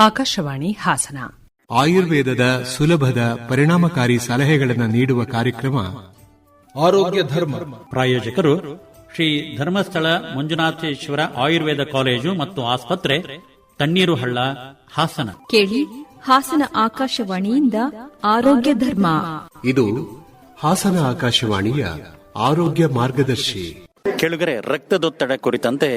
ಆಕಾಶವಾಣಿ ಹಾಸನ. ಆಯುರ್ವೇದದ ಸುಲಭದ ಪರಿಣಾಮಕಾರಿ ಸಲಹೆಗಳನ್ನು ನೀಡುವ ಕಾರ್ಯಕ್ರಮ ಆರೋಗ್ಯ ಧರ್ಮ. ಪ್ರಾಯೋಜಕರು ಶ್ರೀ ಧರ್ಮಸ್ಥಳ ಮಂಜುನಾಥೇಶ್ವರ ಆಯುರ್ವೇದ ಕಾಲೇಜು ಮತ್ತು ಆಸ್ಪತ್ರೆ ತಣ್ಣೀರು ಹಳ್ಳ ಹಾಸನ. ಕೇಳಿ ಹಾಸನ ಆಕಾಶವಾಣಿಯಿಂದ ಆರೋಗ್ಯ ಧರ್ಮ. ಇದು ಹಾಸನ ಆಕಾಶವಾಣಿಯ ಆರೋಗ್ಯ ಮಾರ್ಗದರ್ಶಿ. ಕೆಳಗರೆ ರಕ್ತದೊತ್ತಡ ಕುರಿತಂತೆ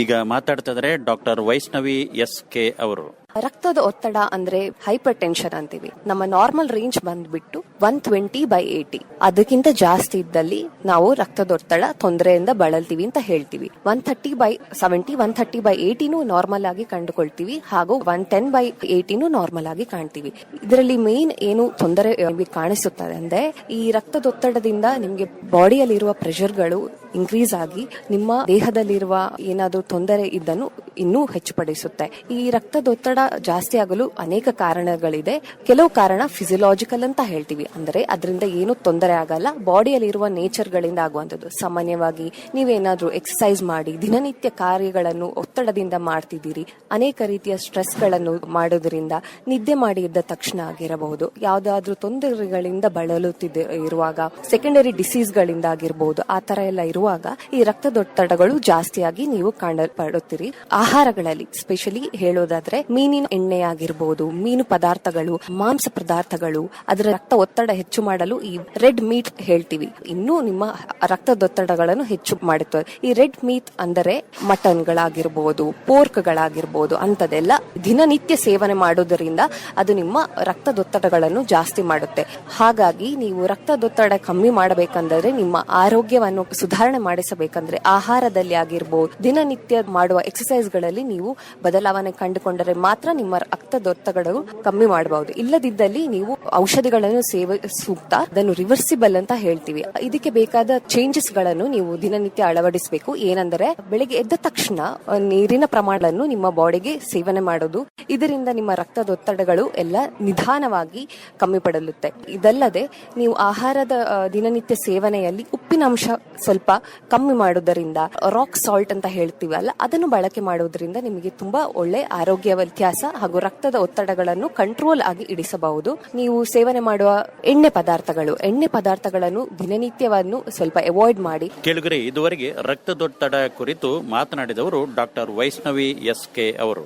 ಈಗ ಮಾತಾಡ್ತಿದ್ರೆ ಡಾಕ್ಟರ್ ವೈಷ್ಣವಿ ಎಸ್ ಕೆ ಅವರು. ರಕ್ತದ ಒತ್ತಡ ಅಂದ್ರೆ ಹೈಪರ್ ಟೆನ್ಷನ್ ಅಂತೀವಿ. ನಮ್ಮ ನಾರ್ಮಲ್ ರೇಂಜ್ ಬಂದ್ಬಿಟ್ಟು ಒನ್ ಟ್ವೆಂಟಿ ಬೈ ಏಟಿ ಅದಕ್ಕಿಂತ ಜಾಸ್ತಿ ಇದ್ದಲ್ಲಿ ನಾವು ರಕ್ತದೊತ್ತಡ ತೊಂದರೆಯಿಂದ ಬಳಲ್ತೀವಿ ಅಂತ ಹೇಳ್ತೀವಿ. One thirty by seventy, one thirty by ಏಟಿನೂ normal ಆಗಿ ಕಂಡುಕೊಳ್ತೀವಿ. ಹಾಗೂ ಒನ್ ಟೆನ್ ಬೈ ಏಟಿನೂ ನಾರ್ಮಲ್ ಆಗಿ ಕಾಣ್ತೀವಿ. ಇದರಲ್ಲಿ ಮೇನ್ ಏನು ತೊಂದರೆ ಕಾಣಿಸುತ್ತದೆ ಅಂದ್ರೆ ಈ ರಕ್ತದೊತ್ತಡದಿಂದ ನಿಮಗೆ ಬಾಡಿಯಲ್ಲಿರುವ ಪ್ರೆಷರ್ಗಳು ಇನ್ಕ್ರೀಸ್ ಆಗಿ ನಿಮ್ಮ ದೇಹದಲ್ಲಿರುವ ಏನಾದರೂ ತೊಂದರೆ ಇದ್ದನ್ನು ಇನ್ನೂ ಹೆಚ್ಚುಪಡಿಸುತ್ತೆ. ಈ ರಕ್ತದೊತ್ತಡ ಜಾಸ್ತಿ ಆಗಲು ಅನೇಕ ಕಾರಣಗಳಿದೆ. ಕೆಲವು ಕಾರಣ ಫಿಸಿಯಲಾಜಿಕಲ್ ಅಂತ ಹೇಳ್ತೀವಿ. ಅಂದ್ರೆ ಅದರಿಂದ ಏನು ತೊಂದರೆ ಆಗಲ್ಲ. ಬಾಡಿಯಲ್ಲಿರುವ ನೇಚರ್ಗಳಿಂದ ಆಗುವಂಥದ್ದು. ಸಾಮಾನ್ಯವಾಗಿ ನೀವೇನಾದ್ರೂ ಎಕ್ಸಸೈಸ್ ಮಾಡಿ, ದಿನನಿತ್ಯ ಕಾರ್ಯಗಳನ್ನು ಒತ್ತಡದಿಂದ ಮಾಡ್ತಿದ್ದೀರಿ. ಅನೇಕ ರೀತಿಯ ಸ್ಟ್ರೆಸ್ಗಳನ್ನು ಮಾಡೋದ್ರಿಂದ ನಿದ್ದೆ ಮಾಡಿ ಇದ್ದ ತಕ್ಷಣ ಆಗಿರಬಹುದು. ಯಾವುದಾದ್ರೂ ತೊಂದರೆಗಳಿಂದ ಬಳಲುತ್ತಿದ್ದ ಇರುವಾಗ ಸೆಕೆಂಡರಿ ಡಿಸೀಸ್ಗಳಿಂದ ಆಗಿರಬಹುದು ಆ ತರ ಎಲ್ಲ ಇರುವಾಗ ಈ ರಕ್ತದೊತ್ತಡಗಳು ಜಾಸ್ತಿಯಾಗಿ ನೀವು ಕಾಣಲ್ಪಡುತ್ತೀರಿ. ಆಹಾರಗಳಲ್ಲಿ ಸ್ಪೆಷಲಿ ಹೇಳೋದಾದ್ರೆ ಮೀನಿನ ಎಣ್ಣೆ ಆಗಿರ್ಬೋದು ಮೀನು ಪದಾರ್ಥಗಳು, ಮಾಂಸ ಪದಾರ್ಥಗಳು, ಅದರ ರಕ್ತ ಒತ್ತಡ ಹೆಚ್ಚು ಮಾಡಲು ಈ ರೆಡ್ ಮೀಟ್ ಹೇಳ್ತೀವಿ. ಇನ್ನೂ ನಿಮ್ಮ ರಕ್ತದೊತ್ತಡಗಳನ್ನು ಹೆಚ್ಚು ಮಾಡುತ್ತದೆ ಈ ರೆಡ್ ಮೀಟ್ ಅಂದರೆ ಮಟನ್ ಗಳಾಗಿರ್ಬೋದು ಪೋರ್ಕ್ ಗಳಾಗಿರ್ಬೋದು ಅಂತದೆಲ್ಲ ದಿನನಿತ್ಯ ಸೇವನೆ ಮಾಡೋದರಿಂದ ಅದು ನಿಮ್ಮ ರಕ್ತದೊತ್ತಡಗಳನ್ನು ಜಾಸ್ತಿ ಮಾಡುತ್ತೆ. ಹಾಗಾಗಿ ನೀವು ರಕ್ತದೊತ್ತಡ ಕಮ್ಮಿ ಮಾಡಬೇಕಂದ್ರೆ ನಿಮ್ಮ ಆರೋಗ್ಯವನ್ನು ಸುಧಾರಣೆ ಮಾಡಿಸಬೇಕಂದ್ರೆ ಆಹಾರದಲ್ಲಿ ಆಗಿರ್ಬೋದು, ದಿನನಿತ್ಯ ಮಾಡುವ ಎಕ್ಸಸೈಸ್ಗಳಲ್ಲಿ ನೀವು ಬದಲಾವಣೆ ಕಂಡುಕೊಂಡರೆ ಮಾತ್ರ ನಿಮ್ಮ ರಕ್ತದೊತ್ತಡಗಳು ಕಮ್ಮಿ ಮಾಡಬಹುದು. ಇಲ್ಲದಿದ್ದಲ್ಲಿ ನೀವು ಔಷಧಿಗಳನ್ನು ಸೇವೆ ಸೂಕ್ತ, ಅದನ್ನು ರಿವರ್ಸಿಬಲ್ ಅಂತ ಹೇಳ್ತೀವಿ. ಇದಕ್ಕೆ ಬೇಕಾದ ಚೇಂಜಸ್ಗಳನ್ನು ನೀವು ದಿನನಿತ್ಯ ಅಳವಡಿಸಬೇಕು. ಏನಂದರೆ, ಬೆಳಿಗ್ಗೆ ಎದ್ದ ತಕ್ಷಣ ನೀರಿನ ಪ್ರಮಾಣವನ್ನು ನಿಮ್ಮ ಬಾಡಿಗೆ ಸೇವನೆ ಮಾಡೋದು. ಇದರಿಂದ ನಿಮ್ಮ ರಕ್ತದೊತ್ತಡಗಳು ಎಲ್ಲ ನಿಧಾನವಾಗಿ ಕಮ್ಮಿ ಪಡಲುತ್ತೆ. ಇದಲ್ಲದೆ, ನೀವು ಆಹಾರದ ದಿನನಿತ್ಯ ಸೇವನೆಯಲ್ಲಿ ಉಪ್ಪಿನ ಅಂಶ ಸ್ವಲ್ಪ ಕಮ್ಮಿ ಮಾಡೋದರಿಂದ ರಾಕ್ ಸಾಲ್ಟ್ ಅಂತ ಹೇಳ್ತೀವಲ್ಲ ಅದನ್ನು ಬಳಕೆ ಮಾಡೋದ್ರಿಂದ ನಿಮಗೆ ತುಂಬಾ ಒಳ್ಳೆ ಆರೋಗ್ಯ ವ್ಯತ್ಯಾಸ ಹಾಗೂ ರಕ್ತದ ಒತ್ತಡಗಳನ್ನು ಕಂಟ್ರೋಲ್ ಆಗಿ ಇಡಿಸಬಹುದು ನೀವು ಸೇವನೆ ಮಾಡುವ ಎಣ್ಣೆ ಪದಾರ್ಥಗಳು, ಎಣ್ಣೆ ಪದಾರ್ಥಗಳನ್ನು ದಿನನಿತ್ಯವನ್ನು ಸ್ವಲ್ಪ ಅವಾಯ್ಡ್ ಮಾಡಿ. ಕೆಳಗರೆ, ಇದುವರೆಗೆ ರಕ್ತದೊತ್ತಡ ಕುರಿತು ಮಾತನಾಡಿದವರು ಡಾಕ್ಟರ್ ವೈಷ್ಣವಿ ಎಸ್ ಕೆ ಅವರು.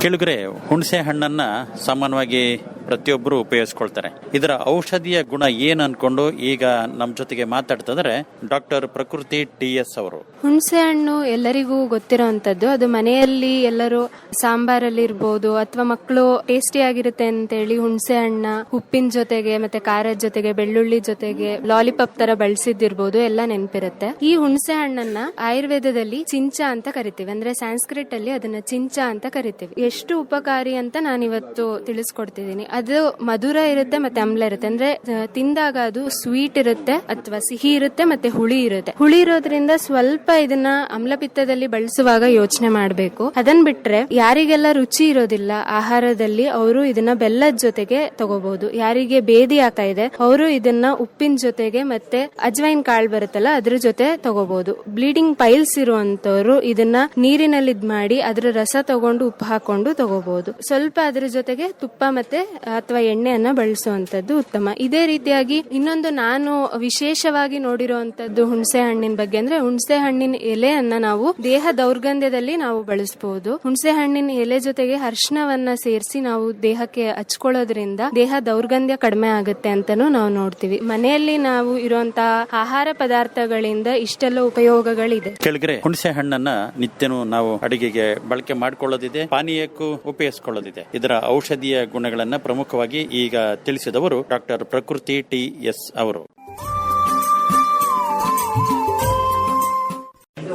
ಕೆಳಗರೆ, ಹುಣಸೆ ಹಣ್ಣನ್ನ ಸಾಮಾನ್ಯವಾಗಿ ಪ್ರತಿಯೊಬ್ಬರು ಉಪಯೋಗಿಸ್ಕೊಳ್ತಾರೆ. ಇದರ ಔಷಧಿಯ ಗುಣ ಏನ್ ಅನ್ಕೊಂಡು ಈಗ ನಮ್ಮ ಜೊತೆಗೆ ಮಾತಾಡ್ತಂದ್ರೆ ಡಾಕ್ಟರ್ ಪ್ರಕೃತಿ ಟಿ ಎಸ್ ಅವರು. ಹುಣಸೆ ಹಣ್ಣು ಎಲ್ಲರಿಗೂ ಗೊತ್ತಿರೋಂಥದ್ದು. ಅದು ಮನೆಯಲ್ಲಿ ಎಲ್ಲರೂ ಸಾಂಬಾರಲ್ಲಿ ಇರ್ಬೋದು ಅಥವಾ ಮಕ್ಕಳು ಟೇಸ್ಟಿ ಆಗಿರುತ್ತೆ ಅಂತೇಳಿ ಹುಣಸೆ ಹಣ್ಣ, ಉಪ್ಪಿನ ಜೊತೆಗೆ ಮತ್ತೆ ಖಾರದ ಜೊತೆಗೆ ಬೆಳ್ಳುಳ್ಳಿ ಜೊತೆಗೆ ಲಾಲಿಪಾಪ್ ತರ ಬಳಸಿದ್ದಿರ್ಬೋದು, ಎಲ್ಲ ನೆನಪಿರುತ್ತೆ. ಈ ಹುಣಸೆ ಹಣ್ಣನ್ನ ಆಯುರ್ವೇದದಲ್ಲಿ ಚಿಂಚ ಅಂತ ಕರಿತೀವಿ. ಅಂದ್ರೆ ಸಾಂಸ್ಕ್ರಿಟ್ ಅಲ್ಲಿ ಅದನ್ನ ಚಿಂಚ ಅಂತ ಕರಿತೀವಿ. ಎಷ್ಟು ಉಪಕಾರಿ ಅಂತ ನಾನಿವತ್ತು ತಿಳಿಸ್ಕೊಡ್ತಿದ್ದೀನಿ. ಅದು ಮಧುರ ಇರುತ್ತೆ ಮತ್ತೆ ಅಮ್ಲ ಇರುತ್ತೆ. ಅಂದ್ರೆ ತಿಂದಾಗ ಅದು ಸ್ವೀಟ್ ಇರುತ್ತೆ ಅಥವಾ ಸಿಹಿ ಇರುತ್ತೆ ಮತ್ತೆ ಹುಳಿ ಇರುತ್ತೆ. ಹುಳಿ ಇರೋದ್ರಿಂದ ಸ್ವಲ್ಪ ಇದನ್ನ ಅಮ್ಲಪಿತ್ತದಲ್ಲಿ ಬಳಸುವಾಗ ಯೋಚನೆ ಮಾಡಬೇಕು. ಅದನ್ ಬಿಟ್ರೆ ಯಾರಿಗೆಲ್ಲ ರುಚಿ ಇರೋದಿಲ್ಲ ಆಹಾರದಲ್ಲಿ, ಅವರು ಇದನ್ನ ಬೆಲ್ಲದ ಜೊತೆಗೆ ತಗೋಬಹುದು. ಯಾರಿಗೆ ಬೇದಿ ಆಗ್ತಾ ಇದೆ, ಅವರು ಇದನ್ನ ಉಪ್ಪಿನ ಜೊತೆಗೆ ಮತ್ತೆ ಅಜ್ವೈನ್ ಕಾಳು ಬರುತ್ತಲ್ಲ, ಅದ್ರ ಜೊತೆ ತಗೋಬಹುದು. ಬ್ಲೀಡಿಂಗ್ ಪೈಲ್ಸ್ ಇರುವಂತವ್ರು ಇದನ್ನ ನೀರಿನಲ್ಲಿ ಇದ್ ಮಾಡಿ ಅದ್ರ ರಸ ತಗೊಂಡು ಉಪ್ಪು ಹಾಕೊಂಡು ತಗೋಬಹುದು. ಸ್ವಲ್ಪ ಅದ್ರ ಜೊತೆಗೆ ತುಪ್ಪ ಮತ್ತೆ ಅಥವಾ ಎಣ್ಣೆಯನ್ನ ಬಳಸುವಂತದ್ದು ಉತ್ತಮ. ಇದೇ ರೀತಿಯಾಗಿ ಇನ್ನೊಂದು ನಾನು ವಿಶೇಷವಾಗಿ ನೋಡಿರುವಂತದ್ದು ಹುಣಸೆ ಹಣ್ಣಿನ ಬಗ್ಗೆ ಅಂದ್ರೆ ಹುಣಸೆ ಹಣ್ಣಿನ ಎಲೆಯನ್ನ ನಾವು ದೇಹ ದೌರ್ಗಂಧ್ಯದಲ್ಲಿ ನಾವು ಬಳಸಬಹುದು ಹುಣಸೆ ಹಣ್ಣಿನ ಎಲೆ ಜೊತೆಗೆ ಅರ್ಶನವನ್ನ ಸೇರಿಸಿ ನಾವು ದೇಹಕ್ಕೆ ಹಚ್ಕೊಳ್ಳೋದ್ರಿಂದ ದೇಹ ದೌರ್ಗಂಧ್ಯ ಕಡಿಮೆ ಆಗುತ್ತೆ ಅಂತಾನು ನಾವು ನೋಡ್ತೀವಿ. ಮನೆಯಲ್ಲಿ ನಾವು ಇರುವಂತಹ ಆಹಾರ ಪದಾರ್ಥಗಳಿಂದ ಇಷ್ಟೆಲ್ಲ ಉಪಯೋಗಗಳಿದೆ. ಕೆಳಗರೆ ಹುಣಸೆ ಹಣ್ಣನ್ನ ನಿತ್ಯನೂ ನಾವು ಅಡಿಗೆಗೆ ಬಳಕೆ ಮಾಡಿಕೊಳ್ಳೋದಿದೆ, ಪಾನೀಯಕ್ಕೂ ಉಪಯೋಗಿಸಿಕೊಳ್ಳೋದಿದೆ. ಇದರ ಔಷಧೀಯ ಗುಣಗಳನ್ನ ಪ್ರಮುಖವಾಗಿ ಈಗ ತಿಳಿಸಿದವರು ಡಾಕ್ಟರ್ ಪ್ರಕೃತಿ ಟಿ ಎಸ್ ಅವರು.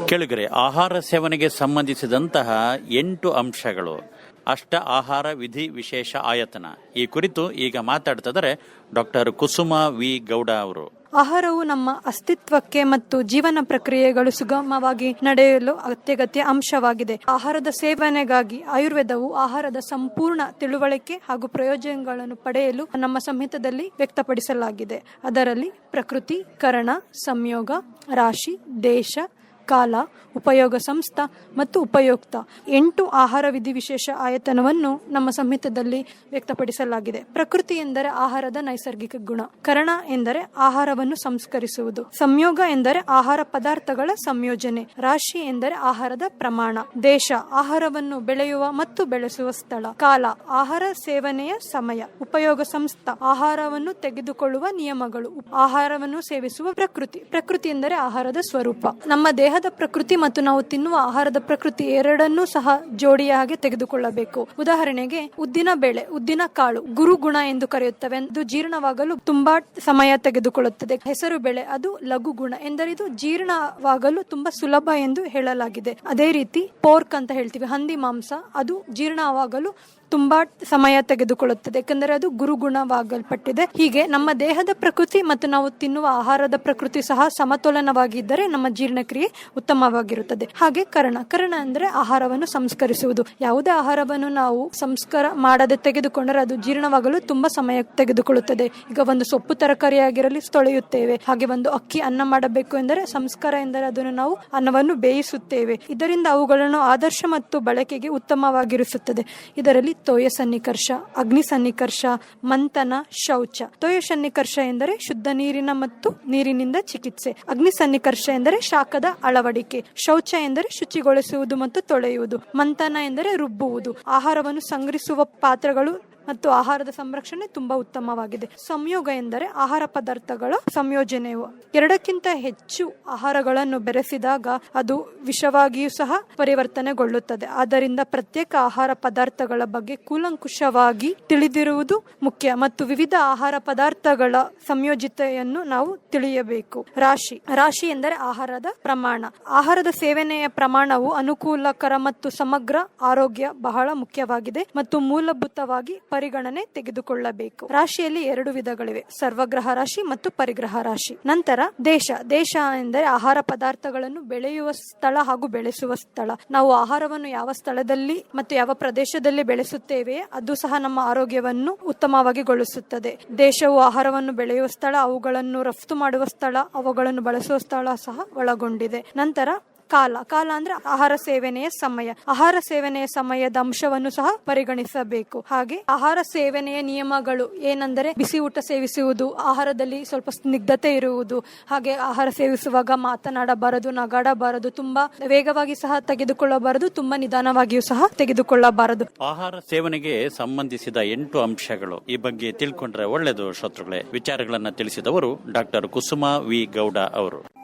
ಕೆಳಗರೆ, ಆಹಾರ ಸೇವನೆಗೆ ಸಂಬಂಧಿಸಿದಂತಹ ಎಂಟು ಅಂಶಗಳು. ಅಷ್ಟ ಆಹಾರ ವಿಧಿ ವಿಶೇಷ ಆಯತನ. ಈ ಕುರಿತು ಈಗ ಮಾತಾಡ್ತಿದ್ದಾರೆ ಡಾಕ್ಟರ್ ಕುಸುಮ ವಿ ಗೌಡ ಅವರು. ಆಹಾರವು ನಮ್ಮ ಅಸ್ತಿತ್ವಕ್ಕೆ ಮತ್ತು ಜೀವನ ಪ್ರಕ್ರಿಯೆಗಳು ಸುಗಮವಾಗಿ ನಡೆಯಲು ಅತ್ಯಗತ್ಯ ಅಂಶವಾಗಿದೆ. ಆಹಾರದ ಸೇವನೆಗಾಗಿ ಆಯುರ್ವೇದವು ಆಹಾರದ ಸಂಪೂರ್ಣ ತಿಳುವಳಿಕೆ ಹಾಗೂ ಪ್ರಯೋಜನಗಳನ್ನು ಪಡೆಯಲು ನಮ್ಮ ಸಂಹಿತದಲ್ಲಿ ವ್ಯಕ್ತಪಡಿಸಲಾಗಿದೆ. ಅದರಲ್ಲಿ ಪ್ರಕೃತಿ, ಕರಣ, ಸಂಯೋಗ, ರಾಶಿ, ದೇಶ, ಕಾಲ ಉಪಯೋಗ ಸಂಸ್ಥ ಮತ್ತು ಉಪಯುಕ್ತ ಎಂಟು ಆಹಾರ ವಿಧಿ ವಿಶೇಷ ಆಯತನವನ್ನು ನಮ್ಮ ಸಂಹಿತದಲ್ಲಿ ವ್ಯಕ್ತಪಡಿಸಲಾಗಿದೆ. ಪ್ರಕೃತಿ ಎಂದರೆ ಆಹಾರದ ನೈಸರ್ಗಿಕ ಗುಣ. ಕರಣ ಎಂದರೆ ಆಹಾರವನ್ನು ಸಂಸ್ಕರಿಸುವುದು. ಸಂಯೋಗ ಎಂದರೆ ಆಹಾರ ಪದಾರ್ಥಗಳ ಸಂಯೋಜನೆ. ರಾಶಿ ಎಂದರೆ ಆಹಾರದ ಪ್ರಮಾಣ. ದೇಶ, ಆಹಾರವನ್ನು ಬೆಳೆಯುವ ಮತ್ತು ಬೆಳೆಸುವ ಸ್ಥಳ. ಕಾಲ, ಆಹಾರ ಸೇವನೆಯ ಸಮಯ. ಉಪಯೋಗ ಸಂಸ್ಥ, ಆಹಾರವನ್ನು ತೆಗೆದುಕೊಳ್ಳುವ ನಿಯಮಗಳು. ಆಹಾರವನ್ನು ಸೇವಿಸುವ ಪ್ರಕೃತಿ. ಪ್ರಕೃತಿ ಎಂದರೆ ಆಹಾರದ ಸ್ವರೂಪ. ನಮ್ಮ ದೇಹದ ಪ್ರಕೃತಿ ಮತ್ತು ನಾವು ತಿನ್ನುವ ಆಹಾರದ ಪ್ರಕೃತಿ ಎರಡನ್ನೂ ಸಹ ಜೋಡಿಯ ಹಾಗೆ ತೆಗೆದುಕೊಳ್ಳಬೇಕು. ಉದಾಹರಣೆಗೆ, ಉದ್ದಿನ ಬೇಳೆ, ಉದ್ದಿನ ಕಾಳು ಗುರುಗುಣ ಎಂದು ಕರೆಯುತ್ತವೆ. ಅದು ಜೀರ್ಣವಾಗಲು ತುಂಬಾ ಸಮಯ ತೆಗೆದುಕೊಳ್ಳುತ್ತದೆ. ಹೆಸರು ಬೆಳೆ, ಅದು ಲಘು ಗುಣ ಎಂದರೆ ಇದು ಜೀರ್ಣವಾಗಲು ತುಂಬಾ ಸುಲಭ ಎಂದು ಹೇಳಲಾಗಿದೆ. ಅದೇ ರೀತಿ, ಪೋರ್ಕ್ ಅಂತ ಹೇಳ್ತೀವಿ, ಹಂದಿ ಮಾಂಸ, ಅದು ಜೀರ್ಣವಾಗಲು ತುಂಬಾ ಸಮಯ ತೆಗೆದುಕೊಳ್ಳುತ್ತದೆ. ಏಕೆಂದರೆ ಅದು ಗುರುಗುಣವಾಗಲ್ಪಟ್ಟಿದೆ. ಹೀಗೆ ನಮ್ಮ ದೇಹದ ಪ್ರಕೃತಿ ಮತ್ತು ನಾವು ತಿನ್ನುವ ಆಹಾರದ ಪ್ರಕೃತಿ ಸಹ ಸಮತೋಲನವಾಗಿದ್ದರೆ ನಮ್ಮ ಜೀರ್ಣಕ್ರಿಯೆ ಉತ್ತಮವಾಗಿರುತ್ತದೆ. ಹಾಗೆ ಕರಣ. ಕರಣ ಅಂದ್ರೆ ಆಹಾರವನ್ನು ಸಂಸ್ಕರಿಸುವುದು. ಯಾವುದೇ ಆಹಾರವನ್ನು ನಾವು ಸಂಸ್ಕಾರ ಮಾಡದೆ ತೆಗೆದುಕೊಂಡರೆ ಅದು ಜೀರ್ಣವಾಗಲು ತುಂಬಾ ಸಮಯ ತೆಗೆದುಕೊಳ್ಳುತ್ತದೆ. ಈಗ ಒಂದು ಸೊಪ್ಪು ತರಕಾರಿಯಾಗಿರಲಿ ತೊಳೆಯುತ್ತೇವೆ. ಹಾಗೆ ಒಂದು ಅಕ್ಕಿ ಅನ್ನ ಮಾಡಬೇಕು ಎಂದರೆ ಸಂಸ್ಕಾರ ಎಂದರೆ ಅದನ್ನು ನಾವು ಅನ್ನವನ್ನು ಬೇಯಿಸುತ್ತೇವೆ. ಇದರಿಂದ ಅವುಗಳನ್ನು ಆದರ್ಶ ಮತ್ತು ಬಳಕೆಗೆ ಉತ್ತಮವಾಗಿರಿಸುತ್ತದೆ. ಇದರಲ್ಲಿ ತೋಯ ಸನ್ನಿಕರ್ಷ, ಅಗ್ನಿ ಸನ್ನಿಕರ್ಷ, ಮಂಥನ ಶೌಚ. ತೋಯ ಸನ್ನಿಕರ್ಷ ಎಂದರೆ ಶುದ್ಧ ನೀರಿನ ಮತ್ತು ನೀರಿನಿಂದ ಚಿಕಿತ್ಸೆ. ಅಗ್ನಿ ಸನ್ನಿಕರ್ಷ ಎಂದರೆ ಶಾಖದ ಅಳವಡಿಕೆ. ಶೌಚ ಎಂದರೆ ಶುಚಿಗೊಳಿಸುವುದು ಮತ್ತು ತೊಳೆಯುವುದು. ಮಂಥನ ಎಂದರೆ ರುಬ್ಬುವುದು. ಆಹಾರವನ್ನು ಸಂಗ್ರಹಿಸುವ ಪಾತ್ರಗಳು ಮತ್ತು ಆಹಾರದ ಸಂರಕ್ಷಣೆ ತುಂಬಾ ಉತ್ತಮವಾಗಿದೆ. ಸಂಯೋಗ ಎಂದರೆ ಆಹಾರ ಪದಾರ್ಥಗಳ, ಸಂಯೋಜನೆಯು. ಎರಡಕ್ಕಿಂತ ಹೆಚ್ಚು ಆಹಾರಗಳನ್ನು ಬೆರೆಸಿದಾಗ ಅದು ವಿಷವಾಗಿಯೂ ಸಹ ಪರಿವರ್ತನೆಗೊಳ್ಳುತ್ತದೆ. ಆದ್ದರಿಂದ ಪ್ರತ್ಯೇಕ ಆಹಾರ ಪದಾರ್ಥಗಳ ಬಗ್ಗೆ ಕೂಲಂಕುಷವಾಗಿ ತಿಳಿದಿರುವುದು ಮುಖ್ಯ ಮತ್ತು ವಿವಿಧ ಆಹಾರ ಪದಾರ್ಥಗಳ ಸಂಯೋಜಿತೆಯನ್ನು ನಾವು ತಿಳಿಯಬೇಕು. ರಾಶಿ. ರಾಶಿ ಎಂದರೆ ಆಹಾರದ ಪ್ರಮಾಣ. ಆಹಾರದ ಸೇವನೆಯ ಪ್ರಮಾಣವು ಅನುಕೂಲಕರ ಮತ್ತು ಸಮಗ್ರ ಆರೋಗ್ಯ ಬಹಳ ಮುಖ್ಯವಾಗಿದೆ ಮತ್ತು ಮೂಲಭೂತವಾಗಿ ಪರಿಗಣನೆ ತೆಗೆದುಕೊಳ್ಳಬೇಕು. ರಾಶಿಯಲ್ಲಿ ಎರಡು ವಿಧಗಳಿವೆ. ಸರ್ವಗ್ರಹ ರಾಶಿ ಮತ್ತು ಪರಿಗ್ರಹ ರಾಶಿ. ನಂತರ ದೇಶ. ದೇಶ ಎಂದರೆ ಆಹಾರ ಪದಾರ್ಥಗಳನ್ನು ಬೆಳೆಯುವ ಸ್ಥಳ ಹಾಗೂ ಬೆಳೆಸುವ ಸ್ಥಳ. ನಾವು ಆಹಾರವನ್ನು ಯಾವ ಸ್ಥಳದಲ್ಲಿ ಮತ್ತು ಯಾವ ಪ್ರದೇಶದಲ್ಲಿ ಬೆಳೆಸುತ್ತೇವೆ ಅದು ಸಹ ನಮ್ಮ ಆರೋಗ್ಯವನ್ನು ಉತ್ತಮವಾಗಿ ಗೊಳಿಸುತ್ತದೆ. ದೇಶವು ಆಹಾರವನ್ನು ಬೆಳೆಯುವ ಸ್ಥಳ, ಅವುಗಳನ್ನು ರಫ್ತು ಮಾಡುವ ಸ್ಥಳ, ಅವುಗಳನ್ನು ಬಳಸುವ ಸ್ಥಳ ಸಹ ಒಳಗೊಂಡಿದೆ. ನಂತರ ಕಾಲ. ಕಾಲ ಅಂದ್ರೆ ಆಹಾರ ಸೇವನೆಯ ಸಮಯ. ಆಹಾರ ಸೇವನೆಯ ಸಮಯದ ಅಂಶವನ್ನು ಸಹ ಪರಿಗಣಿಸಬೇಕು. ಹಾಗೆ ಆಹಾರ ಸೇವನೆಯ ನಿಯಮಗಳು ಏನೆಂದರೆ ಬಿಸಿ ಊಟ ಸೇವಿಸುವುದು, ಆಹಾರದಲ್ಲಿ ಸ್ವಲ್ಪ ಸ್ನಿಗ್ಧತೆ ಇರುವುದು, ಹಾಗೆ ಆಹಾರ ಸೇವಿಸುವಾಗ ಮಾತನಾಡಬಾರದು, ನಗಾಡಬಾರದು, ತುಂಬಾ ವೇಗವಾಗಿ ಸಹ ತೆಗೆದುಕೊಳ್ಳಬಾರದು, ತುಂಬಾ ನಿಧಾನವಾಗಿಯೂ ಸಹ ತೆಗೆದುಕೊಳ್ಳಬಾರದು. ಆಹಾರ ಸೇವನೆಗೆ ಸಂಬಂಧಿಸಿದ ಎಂಟು ಅಂಶಗಳು ಈ ಬಗ್ಗೆ ತಿಳ್ಕೊಂಡ್ರೆ ಒಳ್ಳೆಯದು ಶ್ರೋತೃಗಳೇ ವಿಚಾರಗಳನ್ನು ತಿಳಿಸಿದವರು ಡಾಕ್ಟರ್ ಕುಸುಮ ವಿ ಗೌಡ ಅವರು.